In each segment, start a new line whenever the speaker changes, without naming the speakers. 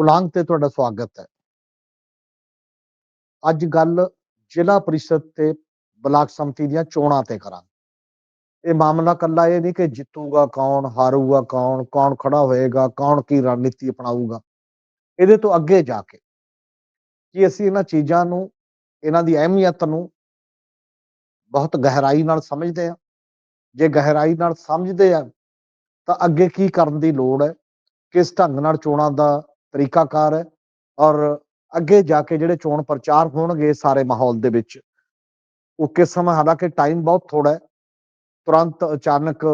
ਉਲਾਂਗ ਤੇ ਤੁਹਾਡਾ ਸਵਾਗਤ ਹੈ। ਅੱਜ ਗੱਲ ਜ਼ਿਲ੍ਹਾ ਪ੍ਰੀਸ਼ਦ ਤੇ ਬਲਾਕ ਸੰਮਤੀ ਦੀਆਂ ਚੋਣਾਂ ਤੇ ਕਰਾਂ ਇਹ ਮਾਮਲਾ ਕੱਲਾ ਇਹ ਨਹੀਂ ਕਿ ਜਿੱਤੂਗਾ ਕੌਣ, ਹਾਰੂਗਾ ਕੌਣ ਕੌਣ ਖੜਾ ਹੋਏਗਾ, ਕੌਣ ਕੀ ਰਣਨੀਤੀ ਅਪਣਾਊਗਾ। ਇਹਦੇ ਤੋਂ ਅੱਗੇ ਜਾ ਕੇ ਕਿ ਅਸੀਂ ਇਹਨਾਂ ਚੀਜ਼ਾਂ ਨੂੰ, ਇਹਨਾਂ ਦੀ ਅਹਿਮੀਅਤ ਨੂੰ ਬਹੁਤ ਗਹਿਰਾਈ ਨਾਲ ਸਮਝਦੇ ਹਾਂ। ਜੇ ਗਹਿਰਾਈ ਨਾਲ ਸਮਝਦੇ ਆ ਤਾਂ ਅੱਗੇ ਕੀ ਕਰਨ ਦੀ ਲੋੜ ਹੈ, ਕਿਸ ਢੰਗ ਨਾਲ ਚੋਣਾਂ ਦਾ ਤਰੀਕਾਕਾਰ ਹੈ ਔਰ ਅੱਗੇ ਜਾ ਕੇ ਜਿਹੜੇ ਚੋਣ ਪ੍ਰਚਾਰ ਹੋਣਗੇ ਸਾਰੇ ਮਾਹੌਲ ਦੇ ਵਿੱਚ। ਉਹ ਕਿਸ ਸਮੇਂ, ਹਾਲਾਂਕਿ ਟਾਈਮ ਬਹੁਤ ਥੋੜਾ ਹੈ। ਤੁਰੰਤ ਅਚਾਨਕ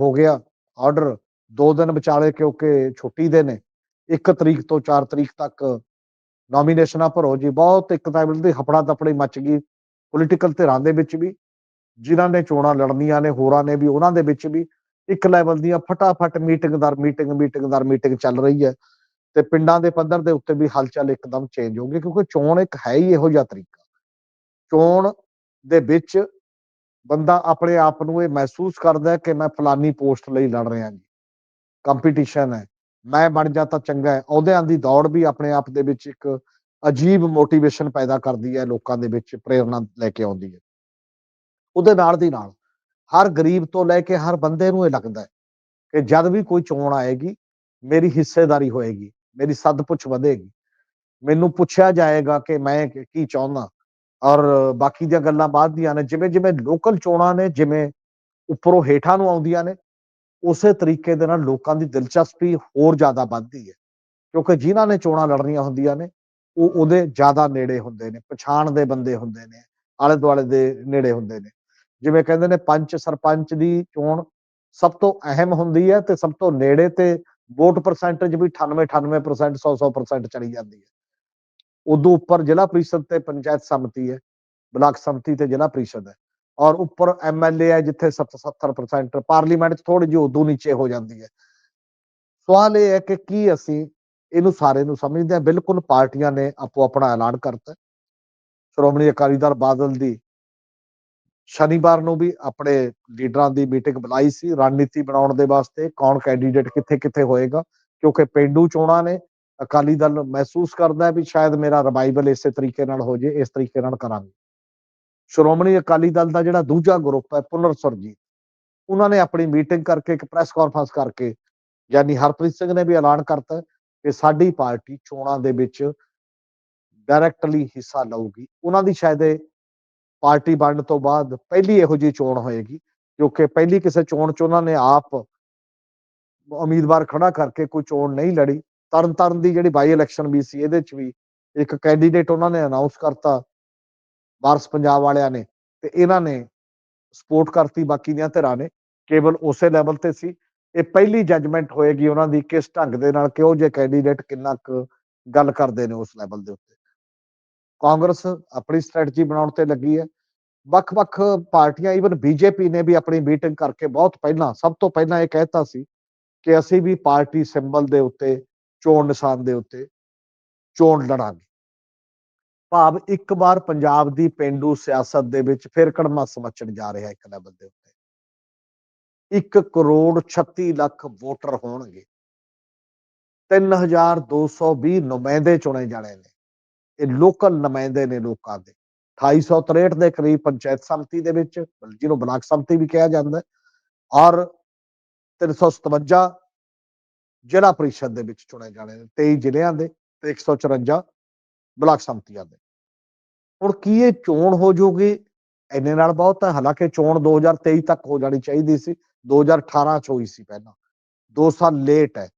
ਹੋ ਗਿਆ ਆਰਡਰ ਦੋ ਦਿਨ ਵਿਚਾਲੇ ਕਿਉਂਕਿ ਛੁੱਟੀ ਦੇ ਨੇ। 1 ਤਰੀਕ ਤੋਂ 4 ਤਰੀਕ ਤੱਕ ਨੋਮੀਨੇਸ਼ਨਾਂ ਭਰੋ ਜੀ ਬਹੁਤ ਇੱਕ ਤਾਂ ਦੀ ਹਫੜਾ ਦਫੜੀ ਮਚ ਗਈ ਪੋਲੀਟੀਕਲ ਧਿਰਾਂ ਦੇ ਵਿੱਚ ਵੀ। ਜਿਨ੍ਹਾਂ ਨੇ ਚੋਣਾਂ ਲੜਨੀਆਂ ਨੇ, ਹੋਰਾਂ ਨੇ ਵੀ, ਉਹਨਾਂ ਦੇ ਵਿੱਚ ਵੀ। ਇੱਕ ਲੈਵਲ ਦੀਆਂ ਫਟਾਫਟ ਮੀਟਿੰਗ ਦਰ ਮੀਟਿੰਗ ਮੀਟਿੰਗ ਦਰ ਮੀਟਿੰਗ ਚੱਲ ਰਹੀ ਹੈ। ਤੇ ਪਿੰਡਾਂ ਦੇ ਪੱਧਰ ਦੇ ਉੱਤੇ ਵੀ ਹਲਚਲ ਇੱਕਦਮ ਚੇਂਜ ਹੋ ਗਈ, ਕਿਉਂਕਿ ਚੋਣ ਇੱਕ ਹੈ ਹੀ ਇਹੋ ਜਿਹਾ ਤਰੀਕਾ। ਚੋਣ ਦੇ ਵਿੱਚ ਬੰਦਾ ਆਪਣੇ ਆਪ ਨੂੰ ਇਹ ਮਹਿਸੂਸ ਕਰਦਾ ਕਿ ਮੈਂ ਫਲਾਨੀ ਪੋਸਟ ਲਈ ਲੜ ਰਿਹਾ ਜੀ। ਕੰਪੀਟੀਸ਼ਨ ਹੈ। ਮੈਂ ਬਣ ਜਾ ਤਾਂ ਚੰਗਾ ਹੈ। ਅਹੁਦਿਆਂ ਦੀ ਦੌੜ ਵੀ ਆਪਣੇ ਆਪ ਦੇ ਵਿੱਚ ਇੱਕ ਅਜੀਬ ਮੋਟੀਵੇਸ਼ਨ ਪੈਦਾ ਕਰਦੀ ਹੈ, ਲੋਕਾਂ ਦੇ ਵਿੱਚ ਪ੍ਰੇਰਣਾ ਲੈ ਕੇ ਆਉਂਦੀ ਹੈ। ਉਹਦੇ ਨਾਲ ਦੀ ਨਾਲ ਹਰ ਗਰੀਬ ਤੋਂ ਲੈ ਕੇ ਹਰ ਬੰਦੇ ਨੂੰ ਇਹ ਲੱਗਦਾ ਹੈ ਕਿ ਜਦ ਵੀ ਕੋਈ ਚੋਣ ਆਏਗੀ, ਮੇਰੀ ਹਿੱਸੇਦਾਰੀ ਹੋਏਗੀ। ਮੇਰੀ ਸੱਦਪੁੱਛ ਵਧੇਗੀ। ਮੈਨੂੰ ਪੁੱਛਿਆ ਜਾਏਗਾ ਕਿ ਮੈਂ ਕੀ ਕੀ ਚਾਹੁੰਦਾ। ਔਰ ਬਾਕੀ ਦੀਆਂ ਗੱਲਾਂ ਬਾਅਦ ਦੀਆਂ ਨੇ, ਜਿਵੇਂ ਜਿਵੇਂ ਲੋਕਲ ਚੋਣਾਂ ਨੇ, ਜਿਵੇਂ ਉੱਪਰੋਂ ਹੇਠਾਂ ਨੂੰ ਆਉਂਦੀਆਂ ਨੇ, ਉਸੇ ਤਰੀਕੇ ਦੇ ਨਾਲ ਲੋਕਾਂ ਦੀ ਦਿਲਚਸਪੀ ਹੋਰ ਜ਼ਿਆਦਾ ਵੱਧਦੀ ਹੈ। ਕਿਉਂਕਿ ਜਿਨ੍ਹਾਂ ਨੇ ਚੋਣਾਂ ਲੜਨੀਆਂ ਹੁੰਦੀਆਂ ਨੇ, ਉਹ ਉਹਦੇ ਜ਼ਿਆਦਾ ਨੇੜੇ ਹੁੰਦੇ ਨੇ, ਪਛਾਣ ਦੇ ਬੰਦੇ ਹੁੰਦੇ ਨੇ ਆਲੇ ਦੁਆਲੇ ਦੇ ਨੇੜੇ ਹੁੰਦੇ ਨੇ। ਜਿਵੇਂ ਕਹਿੰਦੇ ਨੇ ਪੰਚ ਸਰਪੰਚ ਦੀ ਚੋਣ ਸਭ ਤੋਂ ਅਹਿਮ ਹੁੰਦੀ ਹੈ ਤੇ ਸਭ ਤੋਂ ਨੇੜੇ ਤੇ ਵੋਟ ਪਰਸੈਂਟੇਜ ਵੀ 98 98% 100 100% ਚਲੀ ਜਾਂਦੀ ਹੈ। ਉਦੋਂ ਉੱਪਰ ਜ਼ਿਲ੍ਹਾ ਪ੍ਰੀਸ਼ਦ ਤੇ ਪੰਚਾਇਤ ਸਮਿਤੀ ਹੈ, ਬਲਾਕ ਸਮਿਤੀ ਤੇ ਜ਼ਿਲ੍ਹਾ ਪ੍ਰੀਸ਼ਦ ਹੈ। ਔਰ ਉੱਪਰ ਐਮਐਲਏ ਹੈ ਜਿੱਥੇ 70 70% ਪਾਰਲੀਮੈਂਟ 'ਚ ਥੋੜੀ ਜਿਹੀ ਉਦੋਂ ਨੀਚੇ ਹੋ ਜਾਂਦੀ ਹੈ। ਸਵਾਲ ਇਹ ਹੈ ਕਿ ਕੀ ਅਸੀਂ ਇਹਨੂੰ ਸਾਰੇ ਨੂੰ ਸਮਝਦੇ ਹਾਂ? ਬਿਲਕੁਲ ਪਾਰਟੀਆਂ ਨੇ ਆਪੋ ਆਪਣਾ ਐਲਾਨ ਕਰਤਾ ਸ਼੍ਰੋਮਣੀ ਅਕਾਲੀ ਦਲ ਬਾਦਲ ਦੀ ਸ਼ਨੀਵਾਰ ਨੂੰ ਵੀ ਆਪਣੇ ਲੀਡਰਾਂ ਦੀ ਮੀਟਿੰਗ ਬੁਲਾਈ ਸੀ, ਰਣਨੀਤੀ ਬਣਾਉਣ ਦੇ ਵਾਸਤੇ ਕੌਣ ਕੈਂਡੀਡੇਟ ਕਿੱਥੇ ਕਿੱਥੇ ਹੋਏਗਾ, ਕਿਉਂਕਿ ਪਿੰਡੂ ਚੋਣਾਂ ਨੇ ਅਕਾਲੀ ਦਲ ਮਹਿਸੂਸ ਕਰਦਾ ਹੈ ਵੀ ਸ਼ਾਇਦ ਮੇਰਾ ਰਿਵਾਈਵਲ ਇਸੇ ਤਰੀਕੇ ਨਾਲ ਹੋ ਜੇ, ਇਸ ਤਰੀਕੇ ਨਾਲ ਕਰਾਂਗੇ। ਸ਼੍ਰੋਮਣੀ ਅਕਾਲੀ ਦਲ ਦਾ ਜਿਹੜਾ ਦੂਜਾ ਗਰੁੱਪ ਹੈ ਪੁਨਰ ਸੁਰਜੀਤ, ਉਹਨਾਂ ਨੇ ਆਪਣੀ ਮੀਟਿੰਗ ਕਰਕੇ ਇੱਕ ਪ੍ਰੈਸ ਕਾਨਫਰੰਸ ਕਰਕੇ ਯਾਨੀ ਹਰਪ੍ਰੀਤ ਸਿੰਘ ਨੇ ਵੀ ਐਲਾਨ ਕਰਤਾ ਕਿ ਸਾਡੀ ਪਾਰਟੀ ਚੋਣਾਂ ਦੇ ਵਿੱਚ ਡਾਇਰੈਕਟਲੀ ਹਿੱਸਾ ਲਊਗੀ। ਉਹਨਾਂ ਦੀ ਸ਼ਾਇਦ ਇਹ ਪਾਰਟੀ ਬਣਨ ਤੋਂ ਬਾਅਦ ਪਹਿਲੀ ਇਹੋ ਜਿਹੀ ਚੋਣ ਹੋਏਗੀ ਕਿਉਂਕਿ ਪਹਿਲੀ ਕਿਸੇ ਚੋਣ ਚ ਉਹਨਾਂ ਨੇ ਆਪ ਉਮੀਦਵਾਰ ਖੜਾ ਕਰਕੇ ਕੋਈ ਚੋਣ ਨਹੀਂ ਲੜੀ। ਤਰਨ ਤਾਰਨ ਦੀ ਜਿਹੜੀ ਬਾਈ ਇਲੈਕਸ਼ਨ ਵੀ ਸੀ, ਇਹਦੇ ਚ ਵੀ ਇੱਕ ਕੈਂਡੀਡੇਟ ਉਹਨਾਂ ਨੇ ਅਨਾਉਂਸ ਕਰਤਾ ਵਾਰਸ ਪੰਜਾਬ ਵਾਲਿਆਂ ਨੇ ਤੇ ਇਹਨਾਂ ਨੇ ਸਪੋਰਟ ਕਰਤੀ ਬਾਕੀ ਦੀਆਂ ਧਿਰਾਂ ਨੇ, ਕੇਵਲ ਉਸੇ ਲੈਵਲ ਤੇ ਸੀ। ਇਹ ਪਹਿਲੀ ਜੱਜਮੈਂਟ ਹੋਏਗੀ ਉਹਨਾਂ ਦੀ ਕਿਸ ਢੰਗ ਦੇ ਨਾਲ ਕਿਹੋ ਜਿਹੇ ਕੈਂਡੀਡੇਟ ਕਿੰਨਾ ਕੁ ਗੱਲ ਕਰਦੇ ਨੇ ਉਸ ਲੈਵਲ ਦੇ ਉੱਤੇ। ਕਾਂਗਰਸ ਆਪਣੀ ਸਟ੍ਰੈਟਜੀ ਬਣਾਉਣ ਤੇ ਲੱਗੀ ਹੈ। ਵੱਖ-ਵੱਖ ਪਾਰਟੀਆਂ ਈਵਨ ਬੀਜੇਪੀ ਨੇ ਵੀ ਆਪਣੀ ਮੀਟਿੰਗ ਕਰਕੇ ਬਹੁਤ ਪਹਿਲਾਂ, ਸਭ ਤੋਂ ਪਹਿਲਾਂ ਇਹ ਕਹਿਤਾ ਸੀ ਕਿ ਅਸੀਂ ਵੀ ਪਾਰਟੀ ਸਿੰਬਲ ਦੇ ਉੱਤੇ, ਚੋਣ ਨਿਸ਼ਾਨ ਦੇ ਉੱਤੇ ਚੋਣ ਲੜਾਂਗੇ। ਭਾਵ ਇੱਕ ਵਾਰ ਪੰਜਾਬ ਦੀ ਪਿੰਡੂ ਸਿਆਸਤ ਦੇ ਵਿੱਚ ਫਿਰ ਕੜਮਾ ਮਚਣ ਜਾ ਰਿਹਾ ਇੱਕ ਲੈਵਲ ਦੇ ਉੱਤੇ। 1 ਕਰੋੜ 36 ਲੱਖ ਵੋਟਰ ਹੋਣਗੇ। 3220 ਨੁਮਾਇੰਦੇ ਚੁਣੇ ਜਾਣੇ ਨੇ। ਇਹ ਲੋਕਲ ਨੁਮਾਇੰਦੇ ਨੇ ਲੋਕਾਂ ਦੇ। 2863 ਦੇ ਕਰੀਬ ਪੰਚਾਇਤ ਸਮਿਤੀ ਦੇ ਵਿੱਚ, ਜਿਹਨੂੰ ਬਲਾਕ ਸਮਿਤੀ ਵੀ ਕਿਹਾ ਜਾਂਦਾ ਹੈ, ਔਰ 357 ਜ਼ਿਲ੍ਹਾ ਪ੍ਰੀਸ਼ਦ ਦੇ ਵਿੱਚ ਚੁਣੇ ਜਾਣੇ ਨੇ 23 ਜ਼ਿਲ੍ਹਿਆਂ ਦੇ ਤੇ 154 ਬਲਾਕ ਸਮਿਤੀਆਂ ਦੇ। ਹੁਣ ਕੀ ਇਹ ਚੋਣ ਹੋ ਜੂਗੀ? ਇੰਨੇ ਨਾਲ ਬਹੁਤ ਹੈ, ਹਾਲਾਂਕਿ ਚੋਣ 2023 ਤੱਕ ਹੋ ਜਾਣੀ ਚਾਹੀਦੀ ਸੀ 2018 ਚ ਹੋਈ ਸੀ ਪਹਿਲਾਂ। 2 ਸਾਲ ਲੇਟ ਹੈ।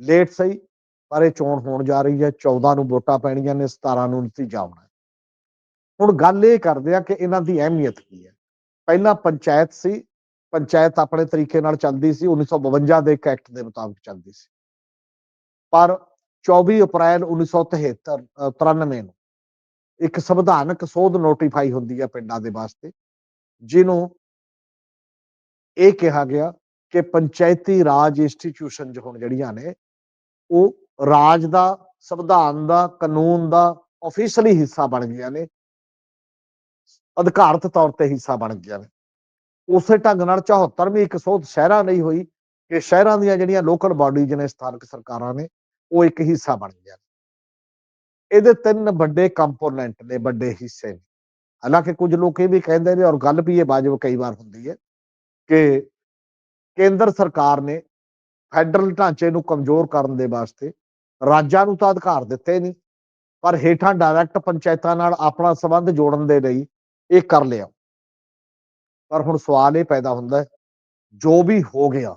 ਲੇਟ ਸਹੀ ਪਰ ਇਹ ਚੋਣ ਹੋਣ ਜਾ ਰਹੀ ਹੈ 14 ਨੂੰ ਵੋਟਾਂ ਪੈਣੀਆਂ ਨੇ 17 ਨੂੰ ਨਤੀਜਾ ਆਉਣਾ ਹੁਣ ਗੱਲ ਇਹ ਕਰਦੇ ਆ ਕਿ ਇਹਨਾਂ ਦੀ ਅਹਿਮੀਅਤ ਕੀ ਹੈ। ਪਹਿਲਾਂ ਪੰਚਾਇਤ ਸੀ ਪੰਚਾਇਤ ਆਪਣੇ ਤਰੀਕੇ ਨਾਲ ਚੱਲਦੀ ਸੀ 1952 ਦੇ ਇੱਕ ਐਕਟ ਦੇ ਮੁਤਾਬਕ ਚੱਲਦੀ ਸੀ। ਪਰ 24 ਅਪ੍ਰੈਲ 1973 ਅ, 93 ਨੂੰ ਇੱਕ ਸੰਵਿਧਾਨਕ ਸੋਧ ਨੋਟੀਫਾਈ ਹੁੰਦੀ ਹੈ ਪਿੰਡਾਂ ਦੇ ਵਾਸਤੇ ਜਿਹਨੂੰ ਇਹ ਕਿਹਾ ਗਿਆ ਕਿ ਪੰਚਾਇਤੀ ਰਾਜ ਇੰਸਟੀਟਿਊਸ਼ਨ ਹੁਣ ਜਿਹੜੀਆਂ ਨੇ ਉਹ ਰਾਜ ਦਾ, ਸੰਵਿਧਾਨ ਦਾ, ਕਾਨੂੰਨ ਦਾ ਆਫੀਸ਼ੀਅਲੀ ਹਿੱਸਾ ਬਣ ਗਈਆਂ ਨੇ। ਅਧਿਕਾਰਤ ਤੌਰ ਤੇ ਹਿੱਸਾ ਬਣ ਗਈਆਂ ਨੇ। ਉਸੇ ਢੰਗ ਨਾਲ 74ਵੀਂ ਇੱਕ ਸੋਧ ਸ਼ਹਿਰਾਂ ਲਈ ਹੋਈ ਕਿ ਸ਼ਹਿਰਾਂ ਦੀਆਂ ਜਿਹੜੀਆਂ ਲੋਕਲ ਬਾਡੀਜ਼ ਨੇ ਸਥਾਨਕ ਸਰਕਾਰਾਂ ਨੇ, ਉਹ ਇੱਕ ਹਿੱਸਾ ਬਣ ਗਿਆ ਇਹਦੇ ਤਿੰਨ ਵੱਡੇ ਕੰਪੋਨੈਂਟ ਨੇ, ਵੱਡੇ ਹਿੱਸੇ ਨੇ। ਹਾਲਾਂਕਿ ਕੁਝ ਲੋਕ ਇਹ ਵੀ ਕਹਿੰਦੇ ਨੇ, ਔਰ ਗੱਲ ਵੀ ਇਹ ਵਾਜਬ ਕਈ ਵਾਰ ਹੁੰਦੀ ਹੈ, ਕਿ ਕੇਂਦਰ ਸਰਕਾਰ ਨੇ ਫੈਡਰਲ ਢਾਂਚੇ ਨੂੰ ਕਮਜ਼ੋਰ ਕਰਨ ਦੇ ਵਾਸਤੇ ਰਾਜਾਂ ਨੂੰ ਤਾਂ ਅਧਿਕਾਰ ਦਿੱਤੇ ਨਹੀਂ, ਪਰ ਹੇਠਾਂ ਡਾਇਰੈਕਟ ਪੰਚਾਇਤਾਂ ਨਾਲ ਆਪਣਾ ਸੰਬੰਧ ਜੋੜਨ ਦੇ ਲਈ ਇਹ ਕਰ ਲਿਆ। ਪਰ ਹੁਣ ਸਵਾਲ ਇਹ ਪੈਦਾ ਹੁੰਦਾ ਜੋ ਵੀ ਹੋ ਗਿਆ,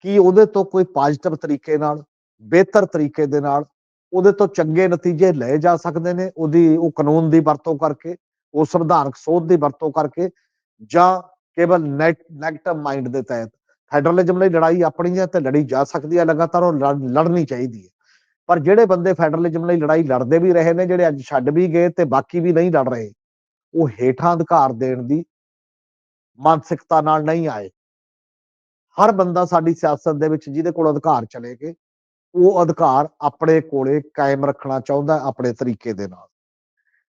ਕੀ ਉਹਦੇ ਤੋਂ ਕੋਈ ਪੋਜ਼ਿਟਿਵ ਤਰੀਕੇ ਨਾਲ, ਬਿਹਤਰ ਤਰੀਕੇ ਦੇ ਨਾਲ ਉਹਦੇ ਤੋਂ ਚੰਗੇ ਨਤੀਜੇ ਲਏ ਜਾ ਸਕਦੇ ਨੇ? ਉਹਦੀ, ਉਹ ਕਾਨੂੰਨ ਦੀ ਵਰਤੋਂ ਕਰਕੇ, ਉਹ ਸੰਵਿਧਾਨਕ ਸੋਧ ਦੀ ਵਰਤੋਂ ਕਰਕੇ ਜਾਂ ਕੇਵਲ ਨੈਗੇਟਿਵ ਮਾਈਂਡ ਦੇ ਤਹਿਤ? ਫੈਡਰਲਿਜ਼ਮ ਲਈ ਲੜਾਈ ਆਪਣੀ ਹੈ ਤੇ ਲੜੀ ਜਾ ਸਕਦੀ ਹੈ, ਲਗਾਤਾਰ ਉਹ ਲੜ- ਲੜਨੀ ਚਾਹੀਦੀ ਹੈ। ਪਰ ਜਿਹੜੇ ਬੰਦੇ ਫੈਡਰਲਿਜ਼ਮ ਲਈ ਲੜਾਈ ਲੜਦੇ ਵੀ ਰਹੇ ਨੇ, ਜਿਹੜੇ ਅੱਜ ਛੱਡ ਵੀ ਗਏ ਤੇ ਬਾਕੀ ਵੀ ਨਹੀਂ ਲੜ ਰਹੇ, ਉਹ ਹੇਠਾਂ ਅਧਿਕਾਰ ਦੇਣ ਦੀ ਮਾਨਸਿਕਤਾ ਨਾਲ ਨਹੀਂ ਆਏ। ਹਰ ਬੰਦਾ ਸਾਡੀ ਸਿਆਸਤ ਦੇ ਵਿੱਚ ਜਿਹਦੇ ਕੋਲ ਅਧਿਕਾਰ ਚਲੇ ਗਏ, ਉਹ ਅਧਿਕਾਰ ਆਪਣੇ ਕੋਲੇ ਕਾਇਮ ਰੱਖਣਾ ਚਾਹੁੰਦਾ ਆਪਣੇ ਤਰੀਕੇ ਦੇ ਨਾਲ।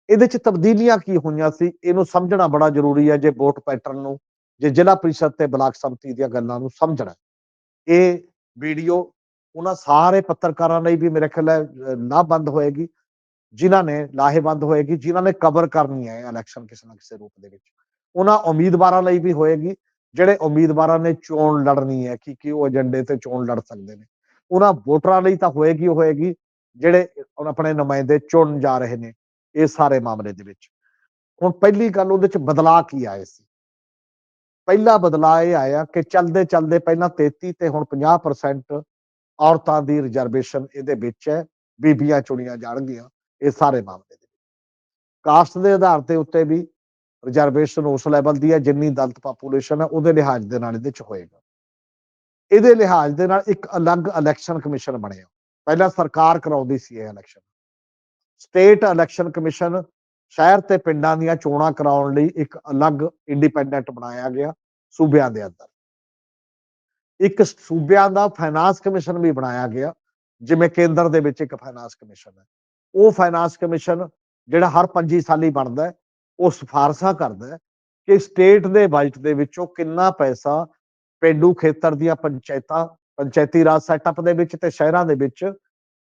ਇਹਦੇ ਚ ਤਬਦੀਲੀਆਂ ਕੀ ਹੋਈਆਂ ਸੀ, ਇਹਨੂੰ ਸਮਝਣਾ ਬੜਾ ਜ਼ਰੂਰੀ ਹੈ ਜੇ ਵੋਟ ਪੈਟਰਨ ਨੂੰ, ਜੇ ਜ਼ਿਲ੍ਹਾ ਪ੍ਰੀਸ਼ਦ ਤੇ ਬਲਾਕ ਸੰਮਤੀ ਦੀਆਂ ਗੱਲਾਂ ਨੂੰ ਸਮਝਣਾ ਇਹ ਵੀਡੀਓ ਉਹਨਾਂ ਸਾਰੇ ਪੱਤਰਕਾਰਾਂ ਲਈ ਵੀ ਮੇਰੇ ਖਿਆਲ ਹੈ ਅਹ, ਹੋਏਗੀ ਜਿਨ੍ਹਾਂ ਨੇ ਲਾਹੇਵੰਦ ਹੋਏਗੀ ਜਿਨ੍ਹਾਂ ਨੇ ਕਵਰ ਕਰਨੀ ਹੈ ਇਲੈਕਸ਼ਨ ਕਿਸੇ ਨਾ ਕਿਸੇ ਰੂਪ ਦੇ ਵਿੱਚ। ਉਹਨਾਂ ਉਮੀਦਵਾਰਾਂ ਲਈ ਵੀ ਹੋਏਗੀ ਜਿਹੜੇ ਉਮੀਦਵਾਰਾਂ ਨੇ ਚੋਣ ਲੜਨੀ ਹੈ ਕਿ ਕਿ ਉਹ ਏਜੰਡੇ ਤੇ ਚੋਣ ਲੜ ਸਕਦੇ ਨੇ। ਉਹਨਾਂ ਵੋਟਰਾਂ ਲਈ ਤਾਂ ਹੋਏਗੀ ਹੋਏਗੀ ਜਿਹੜੇ ਆਪਣੇ ਨੁਮਾਇੰਦੇ ਚੁਣ ਜਾ ਰਹੇ ਨੇ ਇਹ ਸਾਰੇ ਮਾਮਲੇ ਦੇ ਵਿੱਚ। ਹੁਣ ਪਹਿਲੀ ਗੱਲ ਉਹਦੇ ਚ ਬਦਲਾਅ ਕੀ ਆਏ ਸੀ? ਪਹਿਲਾ ਬਦਲਾਅ ਇਹ ਆਇਆ ਕਿ ਚਲਦੇ ਚਲਦੇ ਪਹਿਲਾਂ 33 ਤੇ ਹੁਣ 50% ਔਰਤਾਂ ਦੀ ਰਿਜ਼ਰਵੇਸ਼ਨ ਇਹਦੇ ਵਿੱਚ ਹੈ, ਬੀਬੀਆਂ ਚੁਣੀਆਂ ਜਾਣਗੀਆਂ, ਇਹ ਸਾਰੇ ਮਾਮਲੇ ਦੇ ਕਾਸਟ ਦੇ ਆਧਾਰ ਤੇ ਉੱਤੇ ਵੀ ਰਿਜ਼ਰਵੇਸ਼ਨ ਉਸ ਲੈਵਲ ਦੀ ਹੈ ਜਿੰਨੀ ਦਲਤ ਪਾਪੂਲੇਸ਼ਨ ਹੈ, ਉਹਦੇ ਲਿਹਾਜ਼ ਦੇ ਨਾਲ ਇਹਦੇ ਚ ਹੋਏਗਾ। ਇਹਦੇ ਲਿਹਾਜ਼ ਦੇ ਨਾਲ ਇੱਕ ਅਲੱਗ ਇਲੈਕਸ਼ਨ ਕਮਿਸ਼ਨ ਬਣਿਆ। ਪਹਿਲਾਂ ਸਰਕਾਰ ਕਰਾਉਂਦੀ ਸੀ ਇਹ ਇਲੈਕਸ਼ਨ ਸਟੇਟ ਇਲੈਕਸ਼ਨ ਕਮਿਸ਼ਨ ਸ਼ਹਿਰ ਤੇ ਪਿੰਡਾਂ ਦੀਆਂ ਚੋਣਾਂ ਕਰਾਉਣ ਲਈ ਇੱਕ ਅਲੱਗ ਇੰਡੀਪੈਂਡੈਂਟ ਬਣਾਇਆ ਗਿਆ ਸੂਬਿਆਂ ਦੇ ਅੰਦਰ। ਇੱਕ ਸੂਬਿਆਂ ਦਾ ਫਾਈਨਾਂਸ ਕਮਿਸ਼ਨ ਵੀ ਬਣਾਇਆ ਗਿਆ, ਜਿਵੇਂ ਕੇਂਦਰ ਦੇ ਵਿੱਚ ਇੱਕ ਫਾਈਨਾਂਸ ਕਮਿਸ਼ਨ ਹੈ। ਉਹ ਫਾਈਨਾਂਸ ਕਮਿਸ਼ਨ ਜਿਹੜਾ ਹਰ 25 ਸਾਲੀ ਬਣਦਾ ਹੈ, ਉਹ ਸਿਫਾਰਸ਼ਾਂ ਕਰਦਾ ਹੈ ਕਿ ਸਟੇਟ ਦੇ ਬਜਟ ਦੇ ਵਿੱਚੋਂ ਕਿੰਨਾ ਪੈਸਾ ਪਿੰਡੂ ਖੇਤਰ ਦੀਆਂ ਪੰਚਾਇਤਾਂ, ਪੰਚਾਇਤੀ ਰਾਜ ਸੈਟਅਪ ਦੇ ਵਿੱਚ ਤੇ ਸ਼ਹਿਰਾਂ ਦੇ ਵਿੱਚ